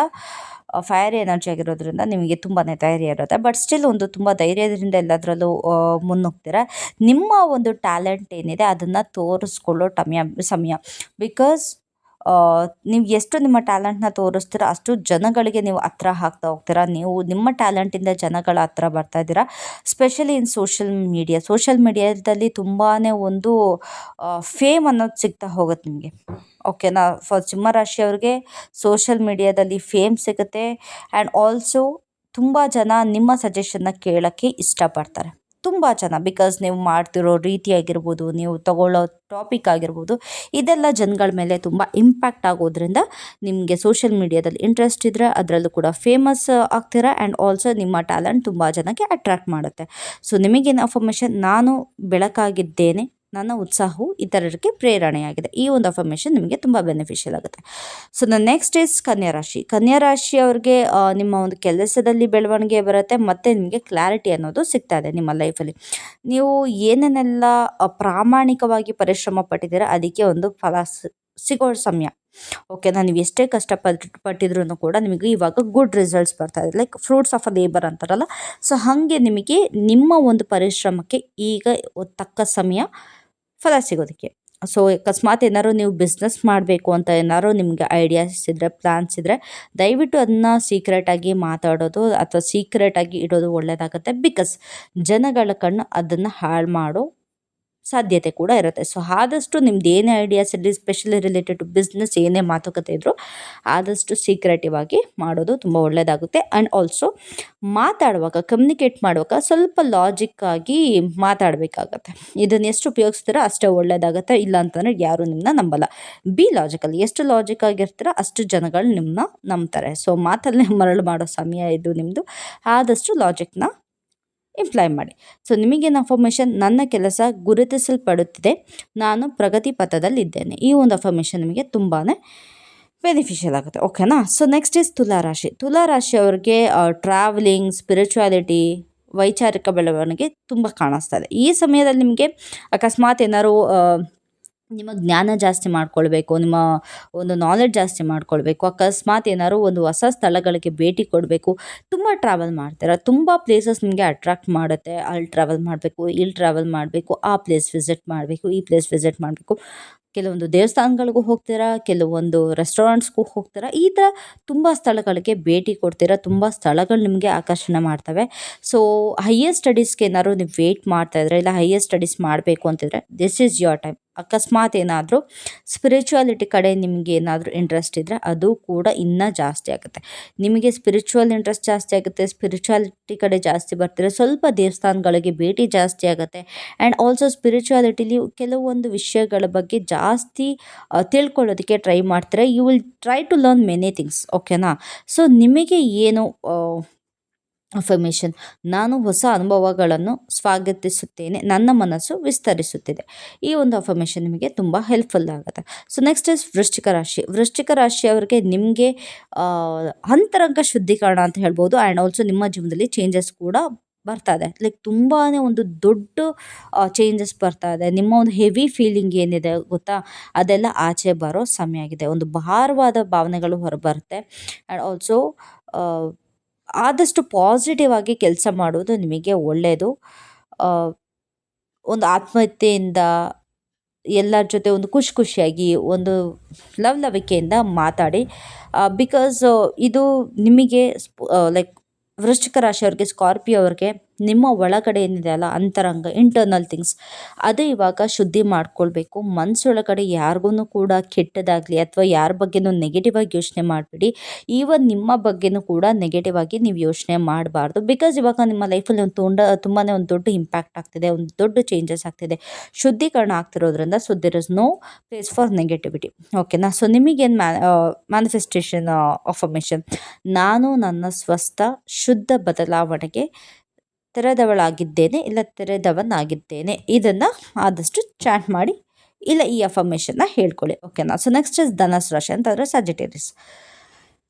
ಫೈರ್ ಎನರ್ಜಿ ಆಗಿರೋದ್ರಿಂದ ನಿಮಗೆ ತುಂಬಾ ಧೈರ್ಯ ಇರುತ್ತೆ. ಬಟ್ ಸ್ಟಿಲ್ ಒಂದು ತುಂಬ ಧೈರ್ಯದಿಂದ ಎಲ್ಲದರಲ್ಲೂ ಮುನ್ನುಗ್ತೀರ? ನಿಮ್ಮ ಒಂದು ಟ್ಯಾಲೆಂಟ್ ಏನಿದೆ ಅದನ್ನು ತೋರಿಸ್ಕೊಳ್ಳೋ ಟಮ್ಯ, ಸಮಯ. ಬಿಕಾಸ್ ನೀವು ಎಷ್ಟು ನಿಮ್ಮ ಟ್ಯಾಲೆಂಟ್ನ ತೋರಿಸ್ತೀರಾ ಅಷ್ಟು ಜನಗಳಿಗೆ ನೀವು ಹತ್ರ ಹಾಕ್ತಾ ಹೋಗ್ತೀರಾ. ನೀವು ನಿಮ್ಮ ಟ್ಯಾಲೆಂಟಿಂದ ಜನಗಳ ಹತ್ರ ಬರ್ತಾ ಇದ್ದೀರಾ. Specially in social media social ಮೀಡಿಯಾದಲ್ಲಿ ತುಂಬಾ ಒಂದು ಫೇಮ್ ಅನ್ನೋದು ಸಿಗ್ತಾ ಹೋಗುತ್ತೆ ನಿಮಗೆ. ಓಕೆನಾ ಫಾರ್ ಸಿಂಹರಾಶಿಯವ್ರಿಗೆ ಸೋಷಿಯಲ್ ಮೀಡಿಯಾದಲ್ಲಿ ಫೇಮ್ ಸಿಗುತ್ತೆ. ಆ್ಯಂಡ್ ಆಲ್ಸೋ ತುಂಬ ಜನ ನಿಮ್ಮ ಸಜೆಷನ್ನ ಕೇಳೋಕ್ಕೆ ಇಷ್ಟಪಡ್ತಾರೆ. ತುಂಬ ಜನ ಬಿಕಾಸ್ ನೀವು ಮಾಡ್ತಿರೋ ರೀತಿ ಆಗಿರ್ಬೋದು, ನೀವು ತಗೊಳ್ಳೋ ಟಾಪಿಕ್ ಆಗಿರ್ಬೋದು, ಇದೆಲ್ಲ ಜನಗಳ ಮೇಲೆ ತುಂಬ ಇಂಪ್ಯಾಕ್ಟ್ ಆಗೋದ್ರಿಂದ ನಿಮಗೆ ಸೋಷಿಯಲ್ ಮೀಡಿಯಾದಲ್ಲಿ ಇಂಟ್ರೆಸ್ಟ್ ಇದ್ದರೆ ಅದರಲ್ಲೂ ಕೂಡ ಫೇಮಸ್ ಆಗ್ತೀರಾ ಆ್ಯಂಡ್ ಆಲ್ಸೋ ನಿಮ್ಮ ಟ್ಯಾಲೆಂಟ್ ತುಂಬ ಜನಕ್ಕೆ ಅಟ್ರ್ಯಾಕ್ಟ್ ಮಾಡುತ್ತೆ. ಸೊ ನಿಮಗೇನು ಅಫರ್ಮೇಷನ್ ನಾನು ಬೆಳಕಾಗಿದ್ದೇನೆ. ನನ್ನ ಉತ್ಸಾಹವು ಇತರರಿಗೆ ಪ್ರೇರಣೆಯಾಗಿದೆ. ಈ ಒಂದು ಅಫರ್ಮೇಷನ್ ನಿಮಗೆ ತುಂಬ ಬೆನಿಫಿಷಿಯಲ್ ಆಗುತ್ತೆ. ಸೊ ದ ನೆಕ್ಸ್ಟ್ ಇಸ್ ಕನ್ಯಾ ರಾಶಿ. ಕನ್ಯಾ ರಾಶಿಯವ್ರಿಗೆ ನಿಮ್ಮ ಒಂದು ಕೆಲಸದಲ್ಲಿ ಬೆಳವಣಿಗೆ ಬರುತ್ತೆ, ಮತ್ತು ನಿಮಗೆ ಕ್ಲಾರಿಟಿ ಅನ್ನೋದು ಸಿಗ್ತಾ ಇದೆ ನಿಮ್ಮ ಲೈಫಲ್ಲಿ ನೀವು ಏನೇನೆಲ್ಲ ಪ್ರಾಮಾಣಿಕವಾಗಿ ಪರಿಶ್ರಮ ಪಟ್ಟಿದ್ದೀರಾ, ಅದಕ್ಕೆ ಒಂದು ಫಲ ಸಿಗೋ ಸಮಯ. ಓಕೆ ನಾನು ನೀವು ಎಷ್ಟೇ ಕಷ್ಟಪಟ್ಟು ಪಟ್ಟಿದ್ರು ಕೂಡ ನಿಮಗೆ ಇವಾಗ ಗುಡ್ ರಿಸಲ್ಟ್ಸ್ ಬರ್ತಾ ಇದೆ. Like fruits of a labour ಅಂತಾರಲ್ಲ. ಸೊ ಹಾಗೆ ನಿಮಗೆ ನಿಮ್ಮ ಒಂದು ಪರಿಶ್ರಮಕ್ಕೆ ಈಗ ತಕ್ಕ ಸಮಯ ಫಲ ಸಿಗೋದಕ್ಕೆ. ಸೊ ಅಕಸ್ಮಾತ್ ಏನಾದ್ರು ನೀವು ಬಿಸ್ನೆಸ್ ಮಾಡಬೇಕು ಅಂತ ಏನಾದ್ರು ನಿಮಗೆ ಐಡಿಯಾಸ್ ಇದ್ದರೆ ಪ್ಲಾನ್ಸ್ ಇದ್ದರೆ ದಯವಿಟ್ಟು ಅದನ್ನ ಸೀಕ್ರೆಟಾಗಿ ಮಾತಾಡೋದು ಅಥವಾ ಸೀಕ್ರೆಟಾಗಿ ಇಡೋದು ಒಳ್ಳೆಯದಾಗುತ್ತೆ ಬಿಕಾಸ್ ಜನಗಳ ಕಣ್ಣು ಅದನ್ನು ಹಾಳು ಮಾಡೋ ಸಾಧ್ಯತೆ ಕೂಡ ಇರುತ್ತೆ. ಸೊ ಆದಷ್ಟು ನಿಮ್ದು ಏನೇ ಐಡಿಯಾಸ್ ಇರಲಿ ಸ್ಪೆಷಲಿ ರಿಲೇಟೆಡ್ ಟು ಬಿಸ್ನೆಸ್ ಏನೇ ಮಾತುಕತೆ ಇದ್ದರೂ ಆದಷ್ಟು ಸೀಕ್ರೆಟಿವ್ ಆಗಿ ಮಾಡೋದು ತುಂಬ ಒಳ್ಳೆಯದಾಗುತ್ತೆ ಆ್ಯಂಡ್ ಆಲ್ಸೋ ಮಾತಾಡುವಾಗ ಕಮ್ಯುನಿಕೇಟ್ ಮಾಡುವಾಗ ಸ್ವಲ್ಪ ಲಾಜಿಕ್ ಆಗಿ ಮಾತಾಡಬೇಕಾಗತ್ತೆ. ಇದನ್ನು ಎಷ್ಟು ಉಪಯೋಗಿಸ್ತೀರೋ ಅಷ್ಟೇ ಒಳ್ಳೆಯದಾಗುತ್ತೆ ಇಲ್ಲ ಅಂತಂದರೆ ಯಾರು ನಿಮ್ಮನ್ನ ನಂಬಲ್ಲ. ಬಿ ಲಾಜಿಕಲ್ ಎಷ್ಟು ಲಾಜಿಕ್ ಆಗಿರ್ತೀರೋ ಅಷ್ಟು ಜನಗಳು ನಿಮ್ಮನ್ನ ನಂಬ್ತಾರೆ. ಸೊ ಮಾತಲ್ಲೇ ಮರಳು ಮಾಡೋ ಸಮಯ ಇದು ನಿಮ್ಮದು ಆದಷ್ಟು ಲಾಜಿಕ್ನ ಇಂಪ್ಲೈ ಮಾಡಿ. ಸೊ ನಿಮಗೇನು ಅಫರ್ಮೇಷನ್ ನನ್ನ ಕೆಲಸ ಗುರುತಿಸಲ್ಪಡುತ್ತಿದೆ. ನಾನು ಪ್ರಗತಿ ಪಥದಲ್ಲಿದ್ದೇನೆ. ಈ ಒಂದು ಅಫರ್ಮೇಷನ್ ನಿಮಗೆ ತುಂಬಾ ಬೆನಿಫಿಷಿಯಲ್ ಆಗುತ್ತೆ. ಓಕೆನಾ ಸೊ ನೆಕ್ಸ್ಟ್ ಇಸ್ ತುಲಾರಾಶಿ ತುಲಾರಾಶಿ ಅವ್ರಿಗೆ ಟ್ರಾವೆಲಿಂಗ್ ಸ್ಪಿರಿಚುವಾಲಿಟಿ ವೈಚಾರಿಕ ಬೆಳವಣಿಗೆ ತುಂಬ ಕಾಣಿಸ್ತಾ ಇದೆ. ಈ ಸಮಯದಲ್ಲಿ ನಿಮಗೆ ಅಕಸ್ಮಾತ್ ಏನಾದ್ರು ನಿಮ್ಮ ಜ್ಞಾನ ಜಾಸ್ತಿ ಮಾಡ್ಕೊಳ್ಬೇಕು, ನಿಮ್ಮ ಒಂದು ನಾಲೆಡ್ಜ್ ಜಾಸ್ತಿ ಮಾಡ್ಕೊಳ್ಬೇಕು, ಅಕಸ್ಮಾತ್ ಏನಾದ್ರು ಒಂದು ಹೊಸ ಸ್ಥಳಗಳಿಗೆ ಭೇಟಿ ಕೊಡಬೇಕು. ತುಂಬ ಟ್ರಾವೆಲ್ ಮಾಡ್ತೀರ, ತುಂಬ ಪ್ಲೇಸಸ್ ನಿಮಗೆ ಅಟ್ರಾಕ್ಟ್ ಮಾಡುತ್ತೆ. ಅಲ್ಲಿ ಟ್ರಾವೆಲ್ ಮಾಡಬೇಕು, ಇಲ್ಲಿ ಟ್ರಾವೆಲ್ ಮಾಡಬೇಕು, ಆ ಪ್ಲೇಸ್ ವಿಸಿಟ್ ಮಾಡಬೇಕು, ಈ ಪ್ಲೇಸ್ ವಿಸಿಟ್ ಮಾಡಬೇಕು. ಕೆಲವೊಂದು ದೇವಸ್ಥಾನಗಳಿಗೂ ಹೋಗ್ತೀರಾ, ಕೆಲವೊಂದು ರೆಸ್ಟೋರೆಂಟ್ಸ್ಗೂ ಹೋಗ್ತೀರಾ, ಈ ಥರ ತುಂಬ ಸ್ಥಳಗಳಿಗೆ ಭೇಟಿ ಕೊಡ್ತೀರಾ, ತುಂಬ ಸ್ಥಳಗಳು ನಿಮಗೆ ಆಕರ್ಷಣೆ ಮಾಡ್ತವೆ. ಸೊ ಹೈಯರ್ ಸ್ಟಡೀಸ್ಗೆ ಏನಾದ್ರು ನೀವು ವೇಟ್ ಮಾಡ್ತಾ ಇದ್ರೆ, ಇಲ್ಲ ಹೈಯರ್ ಸ್ಟಡೀಸ್ ಮಾಡಬೇಕು ಅಂತಿದ್ರೆ ದಿಸ್ ಈಸ್ ಯೋರ್ ಟೈಮ್ ಅಕಸ್ಮಾತ್ ಏನಾದರೂ ಸ್ಪಿರಿಚುವಾಲಿಟಿ ಕಡೆ ನಿಮಗೆ ಏನಾದರೂ ಇಂಟ್ರೆಸ್ಟ್ ಇದ್ದರೆ ಅದು ಕೂಡ ಇನ್ನೂ ಜಾಸ್ತಿ ಆಗುತ್ತೆ. ನಿಮಗೆ ಸ್ಪಿರಿಚುವಲ್ ಇಂಟ್ರೆಸ್ಟ್ ಜಾಸ್ತಿ ಆಗುತ್ತೆ ಸ್ಪಿರಿಚುವಾಲಿಟಿ ಕಡೆ ಜಾಸ್ತಿ ಬರ್ತೀರ ಸ್ವಲ್ಪ ದೇವಸ್ಥಾನಗಳಿಗೆ ಭೇಟಿ ಜಾಸ್ತಿ ಆಗುತ್ತೆ. ಆ್ಯಂಡ್ ಆಲ್ಸೋ ಸ್ಪಿರಿಚುವಾಲಿಟಿಲಿ ಕೆಲವೊಂದು ವಿಷಯಗಳ ಬಗ್ಗೆ ಜಾಸ್ತಿ ಆ, ತಿಳ್ಕೊಳ್ಳೋದಕ್ಕೆ ಟ್ರೈ ಮಾಡ್ತಾರೆ? You will try to learn many things ಓಕೆನಾ ಸೊ ನಿಮಗೆ ಏನು ಅಫರ್ಮೇಷನ್ ನಾನು ಹೊಸ ಅನುಭವಗಳನ್ನು ಸ್ವಾಗತಿಸುತ್ತೇನೆ. ನನ್ನ ಮನಸ್ಸು ವಿಸ್ತರಿಸುತ್ತಿದೆ. ಈ ಒಂದು ಅಫರ್ಮೇಷನ್ ನಿಮಗೆ ತುಂಬ ಹೆಲ್ಪ್ಫುಲ್ ಆಗುತ್ತೆ. ಸೊ ನೆಕ್ಸ್ಟ್ ಇಸ್ ವೃಶ್ಚಿಕ ರಾಶಿ. ವೃಶ್ಚಿಕ ರಾಶಿಯವರಿಗೆ ನಿಮಗೆ ಅಂತರಂಗ ಶುದ್ಧೀಕರಣ ಅಂತ ಹೇಳ್ಬೋದು. ಆ್ಯಂಡ್ ಆಲ್ಸೋ ನಿಮ್ಮ ಜೀವನದಲ್ಲಿ ಚೇಂಜಸ್ ಕೂಡ ಬರ್ತಾ ಇದೆ. ಲೈಕ್ ತುಂಬಾ ಒಂದು ದೊಡ್ಡ ಚೇಂಜಸ್ ಬರ್ತಾ ಇದೆ. ನಿಮ್ಮ ಒಂದು ಹೆವಿ ಫೀಲಿಂಗ್ ಏನಿದೆ ಗೊತ್ತಾ? ಅದೆಲ್ಲ ಆಚೆ ಬರೋ ಸಮಯ ಆಗಿದೆ. ಒಂದು ಭಾರವಾದ ಭಾವನೆಗಳು ಹೊರಬರುತ್ತೆ ಆ್ಯಂಡ್ ಆಲ್ಸೋ ಆದಷ್ಟು ಪಾಸಿಟಿವ್ ಆಗಿ ಕೆಲಸ ಮಾಡುವುದು ನಿಮಗೆ ಒಳ್ಳೆಯದು ಒಂದು ಆತ್ಮಹತ್ಯೆಯಿಂದ ಎಲ್ಲರ ಜೊತೆ ಒಂದು ಖುಷಿ ಖುಷಿಯಾಗಿ ಒಂದು ಲವ್ ಲವಿಕೆಯಿಂದ ಮಾತಾಡಿ ಬಿಕಾಸ್ ಇದು ನಿಮಗೆ ಲೈಕ್ ವೃಶ್ಚಿಕ ರಾಶಿಯವ್ರಿಗೆ ಸ್ಕಾರ್ಪಿಯೋ ಅವ್ರಿಗೆ ನಿಮ್ಮ ಒಳಗಡೆ ಏನಿದೆ ಅಲ್ಲ, ಅಂತರಂಗ ಇಂಟರ್ನಲ್ ಥಿಂಗ್ಸ್ ಅದು ಇವಾಗ ಶುದ್ಧಿ ಮಾಡ್ಕೊಳ್ಬೇಕು. ಮನಸ್ಸೊಳಗಡೆ ಯಾರಿಗೂ ಕೂಡ ಕೆಟ್ಟದಾಗಲಿ ಅಥವಾ ಯಾರ ಬಗ್ಗೆನೂ ನೆಗೆಟಿವ್ ಆಗಿ ಯೋಚನೆ ಮಾಡಬೇಡಿ. ಈವನ್ ನಿಮ್ಮ ಬಗ್ಗೆನೂ ಕೂಡ ನೆಗೆಟಿವ್ ಆಗಿ ನೀವು ಯೋಚನೆ ಮಾಡಬಾರ್ದು. ಬಿಕಾಸ್ ಇವಾಗ ನಿಮ್ಮ ಲೈಫಲ್ಲಿ ಒಂದು ತುಂಡ ತುಂಬಾ ಒಂದು ದೊಡ್ಡ ಇಂಪ್ಯಾಕ್ಟ್ ಆಗ್ತಿದೆ, ಒಂದು ದೊಡ್ಡ ಚೇಂಜಸ್ ಆಗ್ತಿದೆ. ಶುದ್ಧೀಕರಣ ಆಗ್ತಿರೋದ್ರಿಂದ so there is no place for negativity ಓಕೆನಾ ಸೊ ನಿಮಗೇನು ಮ್ಯಾ ಮ್ಯಾನಿಫೆಸ್ಟೇಷನ್ ಅಫರ್ಮೇಷನ್ ನಾನು ನನ್ನ ಸ್ವಸ್ಥ, ಶುದ್ಧ ಬದಲಾವಣೆಗೆ ತೆರೆದವಳಾಗಿದ್ದೇನೆ ಇಲ್ಲ ತೆರೆದವನಾಗಿದ್ದೇನೆ. ಇದನ್ನು ಆದಷ್ಟು ಚಾಟ್ ಮಾಡಿ ಇಲ್ಲ ಈ ಅಫರ್ಮೇಷನ್ನ ಹೇಳ್ಕೊಳ್ಳಿ. ಓಕೆನಾ ಸೊ ನೆಕ್ಸ್ಟ್ ಇಸ್ ಧನಸ್ ರಾಶಿ ಅಂತಂದರೆ ಸಜಿಟೇರಿಯಸ್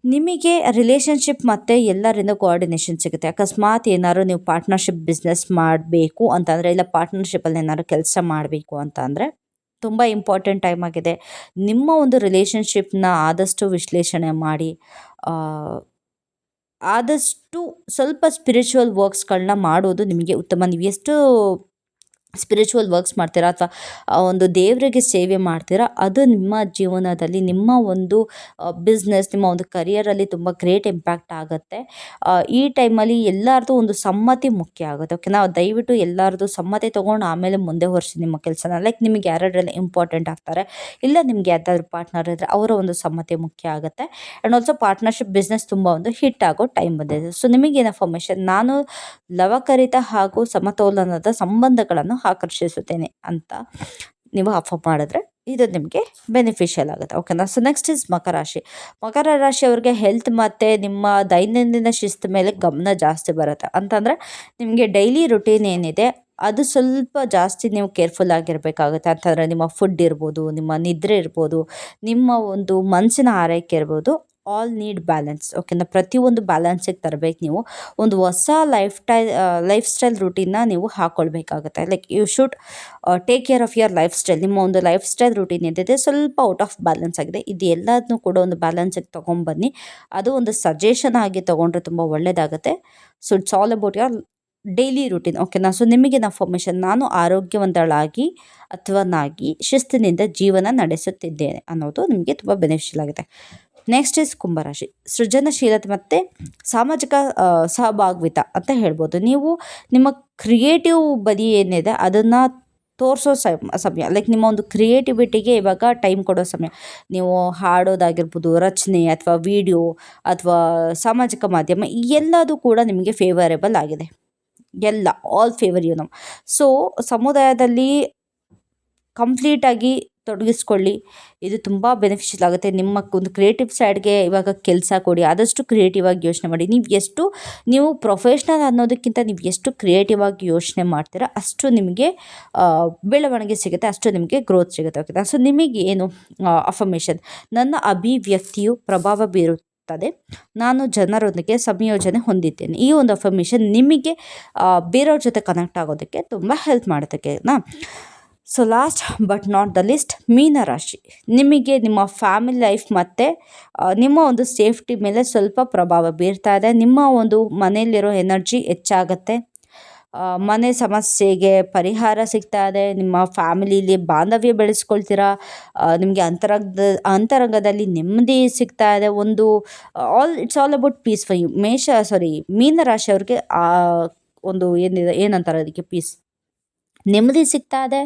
ನಿಮಗೆ ರಿಲೇಷನ್ಶಿಪ್ ಮತ್ತು ಎಲ್ಲರಿಂದ ಕೋಆರ್ಡಿನೇಷನ್ ಸಿಗುತ್ತೆ. ಅಕಸ್ಮಾತ್ ಏನಾದ್ರು ನೀವು ಪಾರ್ಟ್ನರ್ಶಿಪ್ ಬಿಸ್ನೆಸ್ ಮಾಡಬೇಕು ಅಂತಂದರೆ ಇಲ್ಲ ಪಾರ್ಟ್ನರ್ಶಿಪ್ಪಲ್ಲಿ ಏನಾದ್ರು ಕೆಲಸ ಮಾಡಬೇಕು ಅಂತ ಅಂದರೆ ತುಂಬ ಇಂಪಾರ್ಟೆಂಟ್ ಟೈಮ್ ಆಗಿದೆ. ನಿಮ್ಮ ಒಂದು ರಿಲೇಷನ್ಶಿಪ್ನ ಆದಷ್ಟು ವಿಶ್ಲೇಷಣೆ ಮಾಡಿ ಆದಷ್ಟು ಸ್ವಲ್ಪ ಸ್ಪಿರಿಚುವಲ್ ವರ್ಕ್ಸ್ಗಳನ್ನ ಮಾಡೋದು ನಿಮಗೆ ಉತ್ತಮ. ನೀವು ಎಷ್ಟು ಸ್ಪಿರಿಚುವಲ್ ವರ್ಕ್ಸ್ ಮಾಡ್ತೀರಾ ಅಥವಾ ಒಂದು ದೇವರಿಗೆ ಸೇವೆ ಮಾಡ್ತೀರಾ, ಅದು ನಿಮ್ಮ ಜೀವನದಲ್ಲಿ ನಿಮ್ಮ ಒಂದು ಬಿಸ್ನೆಸ್ ನಿಮ್ಮ ಒಂದು ಕರಿಯರಲ್ಲಿ ತುಂಬ ಗ್ರೇಟ್ ಇಂಪ್ಯಾಕ್ಟ್ ಆಗುತ್ತೆ. ಈ ಟೈಮಲ್ಲಿ ಎಲ್ಲರದು ಒಂದು ಸಮ್ಮತಿ ಮುಖ್ಯ ಆಗುತ್ತೆ. ಓಕೆ ನಾವು ದಯವಿಟ್ಟು ಎಲ್ಲರದ್ದು ಸಮ್ಮತಿ ತೊಗೊಂಡು ಆಮೇಲೆ ಮುಂದೆ ಹೊರಿಸಿ ನಿಮ್ಮ ಕೆಲಸನ. ಲೈಕ್ ನಿಮಗೆ ಯಾರ್ಯಾರೆಲ್ಲ ಇಂಪಾರ್ಟೆಂಟ್ ಆಗ್ತಾರೆ, ಇಲ್ಲ ನಿಮಗೆ ಯಾವ್ದಾದ್ರು ಪಾರ್ಟ್ನರ್ ಇದ್ದರೆ ಅವರ ಒಂದು ಸಮ್ಮತಿ ಮುಖ್ಯ ಆಗುತ್ತೆ. ಆ್ಯಂಡ್ ಆಲ್ಸೋ ಪಾರ್ಟ್ನರ್ಶಿಪ್ ಬಿಸ್ನೆಸ್ ತುಂಬ ಒಂದು ಹಿಟ್ ಆಗೋ ಟೈಮ್ ಬಂದಿದೆ. ಸೊ ನಿಮಗೆ ಇನ್ಫಾರ್ಮೇಷನ್ ನಾನು ಲವಕರಿತ ಹಾಗೂ ಸಮತೋಲನದ ಸಂಬಂಧಗಳನ್ನು ಆಕರ್ಷಿಸುತ್ತೇನೆ ಅಂತ ನೀವು ಆಫರ್ ಮಾಡಿದ್ರೆ ಇದು ನಿಮಗೆ ಬೆನಿಫಿಷಿಯಲ್ ಆಗುತ್ತೆ. ಓಕೆನಾ ಸೊ ನೆಕ್ಸ್ಟ್ ಇಸ್ ಮಕರ ರಾಶಿ. ಮಕರ ರಾಶಿಯವ್ರಿಗೆ ಹೆಲ್ತ್ ಮತ್ತು ನಿಮ್ಮ ದೈನಂದಿನ ಶಿಸ್ತು ಮೇಲೆ ಗಮನ ಜಾಸ್ತಿ ಬರುತ್ತೆ. ಅಂತಂದರೆ ನಿಮಗೆ ಡೈಲಿ ರುಟೀನ್ ಏನಿದೆ, ಅದು ಸ್ವಲ್ಪ ಜಾಸ್ತಿ ನೀವು ಕೇರ್ಫುಲ್ ಆಗಿರಬೇಕಾಗುತ್ತೆ. ಅಂತಂದರೆ ನಿಮ್ಮ ಫುಡ್ ಇರ್ಬೋದು, ನಿಮ್ಮ ನಿದ್ರೆ ಇರ್ಬೋದು, ನಿಮ್ಮ ಒಂದು ಮನಸ್ಸಿನ ಆರೈಕೆ ಇರ್ಬೋದು. ಆಲ್ ನೀಡ್ ಬ್ಯಾಲೆನ್ಸ್ ಓಕೆನಾ ಪ್ರತಿಯೊಂದು ಬ್ಯಾಲೆನ್ಸಿಗೆ ತರಬೇಕು ನೀವು. ಒಂದು ಹೊಸ ಲೈಫ್ ಟೈ ಲೈಫ್ ಸ್ಟೈಲ್ ರೂಟೀನ್ನ ನೀವು ಹಾಕ್ಕೊಳ್ಬೇಕಾಗುತ್ತೆ like you should take care of your lifestyle ನಿಮ್ಮ ಒಂದು ಲೈಫ್ ಸ್ಟೈಲ್ ರೂಟೀನ್ ಏನಿದೆ, ಸ್ವಲ್ಪ ಔಟ್ ಆಫ್ ಬ್ಯಾಲೆನ್ಸ್ ಆಗಿದೆ. ಇದು ಎಲ್ಲದನ್ನೂ ಕೂಡ ಒಂದು ಬ್ಯಾಲೆನ್ಸಿಗೆ ತೊಗೊಂಬನ್ನಿ. ಅದು ಒಂದು ಸಜೆಷನ್ ಆಗಿ ತೊಗೊಂಡ್ರೆ ತುಂಬ ಒಳ್ಳೆಯದಾಗುತ್ತೆ so it's all about your daily routine ಓಕೆನಾ ಸೊ ನಿಮಗೆ ಇನ್ಫಾರ್ಮೇಷನ್ ನಾನು ಆರೋಗ್ಯವಂತಳಾಗಿ ಅಥವಾ ನಾಗಿ ಶಿಸ್ತಿನಿಂದ ಜೀವನ ನಡೆಸುತ್ತಿದ್ದೇನೆ ಅನ್ನೋದು ನಿಮಗೆ ತುಂಬ ಬೆನಿಫಿಷಿಯಲ್ ಆಗುತ್ತೆ. ನೆಕ್ಸ್ಟ್ ಇಸ್ ಕುಂಭರಾಶಿ ಸೃಜನಶೀಲತೆ ಮತ್ತು ಸಾಮಾಜಿಕ ಸಹಭಾಗಿತ್ವ ಅಂತ ಹೇಳ್ಬೋದು. ನೀವು ನಿಮ್ಮ ಕ್ರಿಯೇಟಿವ್ ಬದಿ ಏನಿದೆ ಅದನ್ನು ತೋರಿಸೋ ಸಮಯ. ಲೈಕ್ ನಿಮ್ಮ ಒಂದು ಕ್ರಿಯೇಟಿವಿಟಿಗೆ ಇವಾಗ ಟೈಮ್ ಕೊಡೋ ಸಮಯ. ನೀವು ಹಾಡೋದಾಗಿರ್ಬೋದು, ರಚನೆ ಅಥವಾ ವಿಡಿಯೋ ಅಥವಾ ಸಾಮಾಜಿಕ ಮಾಧ್ಯಮ, ಎಲ್ಲದೂ ಕೂಡ ನಿಮಗೆ ಫೇವರೇಬಲ್ ಆಗಿದೆ. ಎಲ್ಲ ಆಲ್ ಫೇವರ್ ಯು ನಮ್ಮ ಸೊ ಸಮುದಾಯದಲ್ಲಿ ಕಂಪ್ಲೀಟಾಗಿ ತೊಡಗಿಸ್ಕೊಳ್ಳಿ. ಇದು ತುಂಬ ಬೆನಿಫಿಷಿಯಲ್ ಆಗುತ್ತೆ. ನಿಮ್ಮ ಒಂದು ಕ್ರಿಯೇಟಿವ್ ಸೈಡ್ಗೆ ಇವಾಗ ಕೆಲಸ ಕೊಡಿ. ಆದಷ್ಟು ಕ್ರಿಯೇಟಿವ್ ಆಗಿ ಯೋಚನೆ ಮಾಡಿ. ನೀವು ಎಷ್ಟು, ನೀವು ಪ್ರೊಫೆಷ್ನಲ್ ಅನ್ನೋದಕ್ಕಿಂತ ನೀವು ಎಷ್ಟು ಕ್ರಿಯೇಟಿವ್ ಆಗಿ ಯೋಚನೆ ಮಾಡ್ತೀರಾ, ಅಷ್ಟು ನಿಮಗೆ ಬೆಳವಣಿಗೆ ಸಿಗುತ್ತೆ, ಅಷ್ಟು ನಿಮಗೆ ಗ್ರೋತ್ ಸಿಗುತ್ತೆ. ಓಕೆ ಸೊ ನಿಮಗೆ ಏನು ಅಫಮೇಷನ್ ನನ್ನ ಅಭಿವ್ಯಕ್ತಿಯು ಪ್ರಭಾವ ಬೀರುತ್ತದೆ. ನಾನು ಜನರೊಂದಿಗೆ ಸಂಯೋಜನೆ ಹೊಂದಿದ್ದೇನೆ. ಈ ಒಂದು ಅಫರ್ಮೇಷನ್ ನಿಮಗೆ ಬೇರೆಯವ್ರ ಜೊತೆ ಕನೆಕ್ಟ್ ಆಗೋದಕ್ಕೆ ತುಂಬ help ಮಾಡೋದಕ್ಕೆನಾ so last but not the least ಮೀನರಾಶಿ ನಿಮಗೆ ನಿಮ್ಮ ಫ್ಯಾಮಿಲಿ ಲೈಫ್ ಮತ್ತು ನಿಮ್ಮ ಒಂದು ಸೇಫ್ಟಿ ಮೇಲೆ ಸ್ವಲ್ಪ ಪ್ರಭಾವ ಬೀರ್ತಾ ಇದೆ. ನಿಮ್ಮ ಒಂದು ಮನೆಯಲ್ಲಿರೋ ಎನರ್ಜಿ ಹೆಚ್ಚಾಗತ್ತೆ. ಮನೆ ಸಮಸ್ಯೆಗೆ ಪರಿಹಾರ ಸಿಗ್ತಾ ಇದೆ. ನಿಮ್ಮ ಫ್ಯಾಮಿಲಿಲಿ ಬಾಂಧವ್ಯ ಬೆಳೆಸ್ಕೊಳ್ತೀರಾ? ನಿಮಗೆ ಅಂತರಂಗದ ಅಂತರಂಗದಲ್ಲಿ ನೆಮ್ಮದಿ ಸಿಗ್ತಾ ಇದೆ. ಒಂದು all it's all about peace for you ಮೇಷ ಸಾರಿ ಮೀನ ರಾಶಿಯವ್ರಿಗೆ ಆ, ಒಂದು ಏನಿದೆ, ಏನಂತಾರೆ ಅದಕ್ಕೆ ಪೀಸ್ ನೆಮ್ಮದಿ ಸಿಗ್ತಾ ಇದೆ.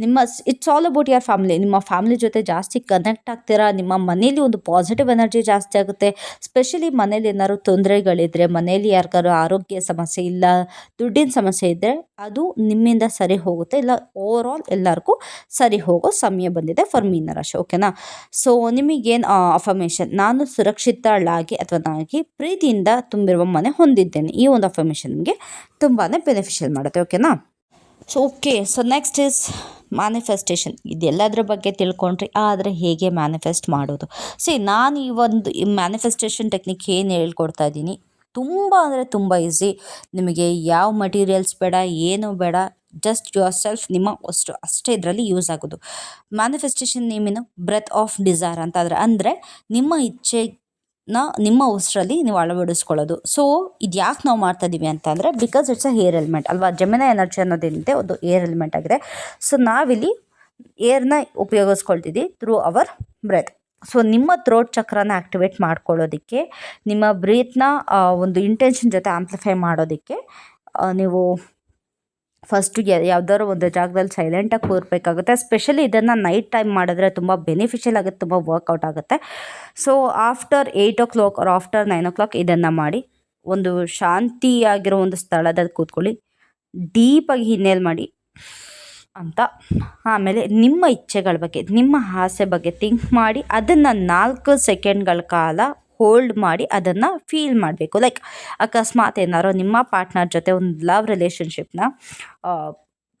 ನಿಮ್ಮ it's all about your family ನಿಮ್ಮ ಫ್ಯಾಮಿಲಿ ಜೊತೆ ಜಾಸ್ತಿ ಕನೆಕ್ಟ್ ಆಗ್ತೀರಾ? ನಿಮ್ಮ ಮನೇಲಿ ಒಂದು ಪಾಸಿಟಿವ್ ಎನರ್ಜಿ ಜಾಸ್ತಿ ಆಗುತ್ತೆ. ಸ್ಪೆಷಲಿ ಮನೇಲಿ ಏನಾದ್ರು ತೊಂದರೆಗಳಿದ್ರೆ, ಮನೇಲಿ ಯಾರಿಗಾರು ಆರೋಗ್ಯ ಸಮಸ್ಯೆ ಇಲ್ಲ, ದುಡ್ಡಿನ ಸಮಸ್ಯೆ ಇದ್ದರೆ ಅದು ನಿಮ್ಮಿಂದ ಸರಿ ಹೋಗುತ್ತೆ. ಇಲ್ಲ ಓವರ್ ಆಲ್ ಎಲ್ಲರಿಗೂ ಸರಿ ಹೋಗೋ ಸಮಯ ಬಂದಿದೆ ಫಾರ್ ಮೀನ ರಾಶಿ ಓಕೆನಾ ಸೊ ನಿಮಗೇನು ಅಫರ್ಮೇಷನ್ ನಾನು ಸುರಕ್ಷಿತಳಾಗಿ ಅಥವಾ ನಾಗಿ ಪ್ರೀತಿಯಿಂದ ತುಂಬಿರುವ ಮನೆ ಹೊಂದಿದ್ದೇನೆ. ಈ ಒಂದು ಅಫರ್ಮೇಷನ್ ನಿಮಗೆ ತುಂಬಾ ಬೆನಿಫಿಷಿಯಲ್ ಮಾಡುತ್ತೆ ಓಕೆನಾ so okay so next is manifestation ಇದೆಲ್ಲದರ ಬಗ್ಗೆ ತಿಳ್ಕೊಂಡ್ರಿ, ಆದರೆ ಹೇಗೆ ಮ್ಯಾನಿಫೆಸ್ಟ್ ಮಾಡೋದು? ಸಿ ನಾನು ಈ ಒಂದು ಈ ಮ್ಯಾನಿಫೆಸ್ಟೇಷನ್ ಟೆಕ್ನಿಕ್ ಏನು ಹೇಳ್ಕೊಡ್ತಾ ಇದ್ದೀನಿ, ತುಂಬ ಅಂದರೆ ತುಂಬ ಈಸಿ ನಿಮಗೆ ಯಾವ ಮಟೀರಿಯಲ್ಸ್ ಬೇಡ, ಏನು ಬೇಡ ಜಸ್ಟ್ ಯುವರ್ ಸೆಲ್ಫ್ ನಿಮ್ಮ ಅಷ್ಟು, ಅಷ್ಟೇ ಇದರಲ್ಲಿ ಯೂಸ್ ಆಗೋದು. ಮ್ಯಾನಿಫೆಸ್ಟೇಷನ್ ಏನು? ಬ್ರೆತ್ ಆಫ್ ಡಿಸೈರ್ ಅಂತ ಅಂದರೆ ನಿಮ್ಮ ಇಚ್ಛೆನ ನಿಮ್ಮ ಉಸಿರಲ್ಲಿ ನೀವು ಅಳವಡಿಸ್ಕೊಳ್ಳೋದು. ಸೊ ಇದು ಯಾಕೆ ನಾವು ಮಾಡ್ತಾ ಇದ್ದೀವಿ ಅಂತಂದರೆ because it's a air element ಅಲ್ವಾ? ಜಮಿನ ಎನರ್ಜಿ ಅನ್ನೋದೇನಿದೆ ಒಂದು ಏರ್ ಎಲಿಮೆಂಟ್ ಆಗಿದೆ. ಸೊ ನಾವಿಲ್ಲಿ ಏರ್ನ ಉಪಯೋಗಿಸ್ಕೊಳ್ತಿದ್ದೀವಿ ಥ್ರೂ ಅವರ್ ಬ್ರೆತ್ ಸೊ ನಿಮ್ಮ ಥ್ರೋಟ್ ಚಕ್ರನ ಆ್ಯಕ್ಟಿವೇಟ್ ಮಾಡ್ಕೊಳ್ಳೋದಕ್ಕೆ, ನಿಮ್ಮ ಬ್ರೀತ್ನ ಒಂದು ಇಂಟೆನ್ಷನ್ ಜೊತೆ ಆಂಪ್ಲಿಫೈ ಮಾಡೋದಕ್ಕೆ ನೀವು ಫಸ್ಟು ಯಾವ್ದಾದ್ರು ಒಂದು ಜಾಗದಲ್ಲಿ ಸೈಲೆಂಟಾಗಿ ಕೂರಬೇಕಾಗುತ್ತೆ. ಸ್ಪೆಷಲಿ ಇದನ್ನು ನೈಟ್ ಟೈಮ್ ಮಾಡಿದ್ರೆ ತುಂಬ ಬೆನಿಫಿಷಿಯಲ್ ಆಗುತ್ತೆ, ತುಂಬ ವರ್ಕೌಟ್ ಆಗುತ್ತೆ. So after eight o'clock or after nine o'clock ಇದನ್ನು ಮಾಡಿ, ಒಂದು ಶಾಂತಿಯಾಗಿರೋ ಒಂದು ಸ್ಥಳದಲ್ಲಿ ಕೂತ್ಕೊಳ್ಳಿ. ಡೀಪಾಗಿ ಹಿನ್ನೆಲೆ ಮಾಡಿ ಅಂತ. ಆಮೇಲೆ ನಿಮ್ಮ ಇಚ್ಛೆಗಳ ಬಗ್ಗೆ, ನಿಮ್ಮ ಆಸೆ ಬಗ್ಗೆ ಥಿಂಕ್ ಮಾಡಿ, ಅದನ್ನು ನಾಲ್ಕು ಸೆಕೆಂಡ್ಗಳ ಕಾಲ ಹೋಲ್ಡ್ ಮಾಡಿ ಅದನ್ನು ಫೀಲ್ ಮಾಡಬೇಕು. ಲೈಕ್ ಅಕಸ್ಮಾತ್ ಏನಾದ್ರು ನಿಮ್ಮ ಪಾರ್ಟ್ನರ್ ಜೊತೆ ಒಂದು ಲವ್ ರಿಲೇಷನ್ಶಿಪ್ನ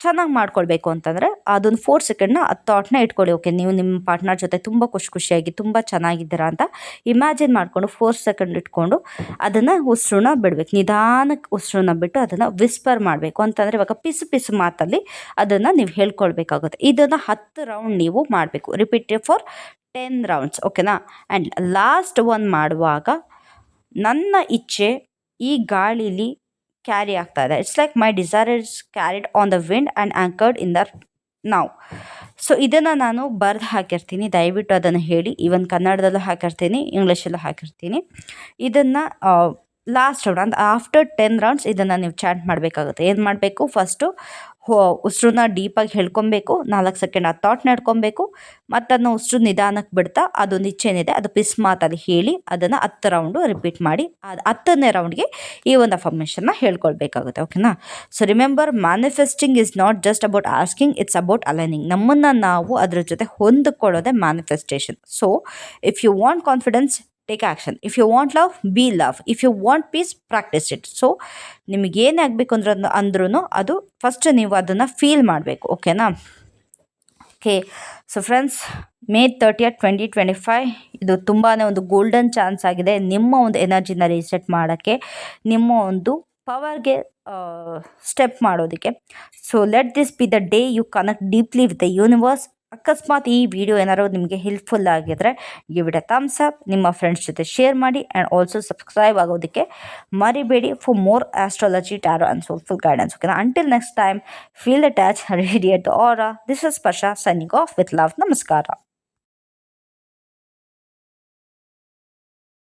ಚೆನ್ನಾಗಿ ಮಾಡ್ಕೊಳ್ಬೇಕು ಅಂತಂದರೆ ಅದೊಂದು ಫೋರ್ ಸೆಕೆಂಡ್ನ ಆ ಥಾಟ್ನ ಇಟ್ಕೊಳ್ಳಿ. ಓಕೆ ನೀವು ನಿಮ್ಮ ಪಾರ್ಟ್ನರ್ ಜೊತೆ ತುಂಬ ಖುಷಿ ಖುಷಿಯಾಗಿ, ತುಂಬ ಚೆನ್ನಾಗಿದ್ದೀರಾ ಅಂತ ಇಮ್ಯಾಜಿನ್ ಮಾಡಿಕೊಂಡು ಫೋರ್ ಸೆಕೆಂಡ್ ಇಟ್ಕೊಂಡು ಅದನ್ನು ಉಸಿರನ್ನ ಬಿಡಬೇಕು. ನಿಧಾನಕ್ಕೆ ಉಸಿರನ್ನ ಬಿಟ್ಟು ಅದನ್ನು ವಿಸ್ಪರ್ ಮಾಡಬೇಕು. ಅಂತಂದರೆ ಇವಾಗ ಪಿಸು ಪಿಸು ಮಾತಲ್ಲಿ ಅದನ್ನು ನೀವು ಹೇಳ್ಕೊಳ್ಬೇಕಾಗುತ್ತೆ. ಇದನ್ನು ಹತ್ತು ರೌಂಡ್ ನೀವು ಮಾಡಬೇಕು. ರಿಪೀಟ್ ಫಾರ್ ಟೆನ್ ರೌಂಡ್ಸ್ ಓಕೆನಾ ಆ್ಯಂಡ್ ಲಾಸ್ಟ್ ಒನ್ ಮಾಡುವಾಗ ನನ್ನ ಇಚ್ಛೆ ಈ ಗಾಳೀಲಿ ಕ್ಯಾರಿ ಆಗ್ತಾ ಇದೆ. It's like my desire is carried on the wind and anchored in the ನಾವು ಸೊ ಇದನ್ನು ನಾನು ಬರೆದು ಹಾಕಿರ್ತೀನಿ. ದಯವಿಟ್ಟು ಅದನ್ನು ಹೇಳಿ. ಈವನ್ ಕನ್ನಡದಲ್ಲೂ ಹಾಕಿರ್ತೀನಿ, ಇಂಗ್ಲೀಷಲ್ಲೂ ಹಾಕಿರ್ತೀನಿ. ಇದನ್ನು last round after ten rounds ಇದನ್ನು ನೀವು ಚಾಟ್ ಮಾಡಬೇಕಾಗುತ್ತೆ. ಏನು ಮಾಡಬೇಕು? ಫಸ್ಟು ಹೋ ಉಸಿರನ್ನ ಡೀಪಾಗಿ ಹೇಳ್ಕೊಬೇಕು, ನಾಲ್ಕು ಸೆಕೆಂಡ್ ಆ ಥಾಟ್ ನಡ್ಕೊಬೇಕು ಮತ್ತು ಅದನ್ನ ಉಸಿರು ನಿಧಾನಕ್ಕೆ ಬಿಡ್ತಾ ಅದೊಂದು ಇಚ್ಛೆ ಏನಿದೆ ಅದು ಪಿಸ್ ಮಾತಲ್ಲಿ ಹೇಳಿ, ಅದನ್ನು ಹತ್ತು ರೌಂಡು ರಿಪೀಟ್ ಮಾಡಿ, ಅದು ಹತ್ತನೇ ರೌಂಡ್ಗೆ ಈ ಒಂದು ಅಫರ್ಮೇಷನ್ನ ಹೇಳ್ಕೊಳ್ಬೇಕಾಗುತ್ತೆ ಓಕೆನಾ so remember manifesting is not just about asking it's about aligning ನಮ್ಮನ್ನು ನಾವು ಅದರ ಜೊತೆ ಹೊಂದಿಕೊಳ್ಳೋದೇ manifestation so if you want confidence take action if you want love be love if you want peace practise it so ನಿಮಗೆ ಆಗಬೇಕು ಅಂದ್ರೆ ಅಂದ್ರೂ ಅದು first ನೀವು ಅದನ್ನು ಫೀಲ್ ಮಾಡಬೇಕು ಓಕೆನಾ okay so friends May thirtieth twenty twenty five ಇದು ತುಂಬಾ ಒಂದು ಗೋಲ್ಡನ್ ಚಾನ್ಸ್ ಆಗಿದೆ. ನಿಮ್ಮ ಒಂದು ಎನರ್ಜಿನ ರೀಸೆಟ್ ಮಾಡೋಕ್ಕೆ, ನಿಮ್ಮ ಒಂದು ಪವರ್ಗೆ ಸ್ಟೆಪ್ ಮಾಡೋದಕ್ಕೆ. So let this be the day you connect deeply with the universe ಅಕಸ್ಮಾತ್ ಈ ವಿಡಿಯೋ ಏನಾದ್ರು ನಿಮಗೆ ಹೆಲ್ಪ್ಫುಲ್ ಆಗಿದ್ರೆ give it a thumbs up ನಿಮ್ಮ ಫ್ರೆಂಡ್ಸ್ ಜೊತೆ ಶೇರ್ ಮಾಡಿ ಆ್ಯಂಡ್ ಆಲ್ಸೋ ಸಬ್ಸ್ಕ್ರೈಬ್ ಆಗೋದಕ್ಕೆ ಮರಿಬೇಡಿ for more astrology tarot and soulful guidance ಓಕೆನಾ until next time feel the touch radiate or this is ಸ್ಪರ್ಶ ಸೈನಿಂಗ್ ಆಫ್ ವಿತ್ ಲವ್ ನಮಸ್ಕಾರ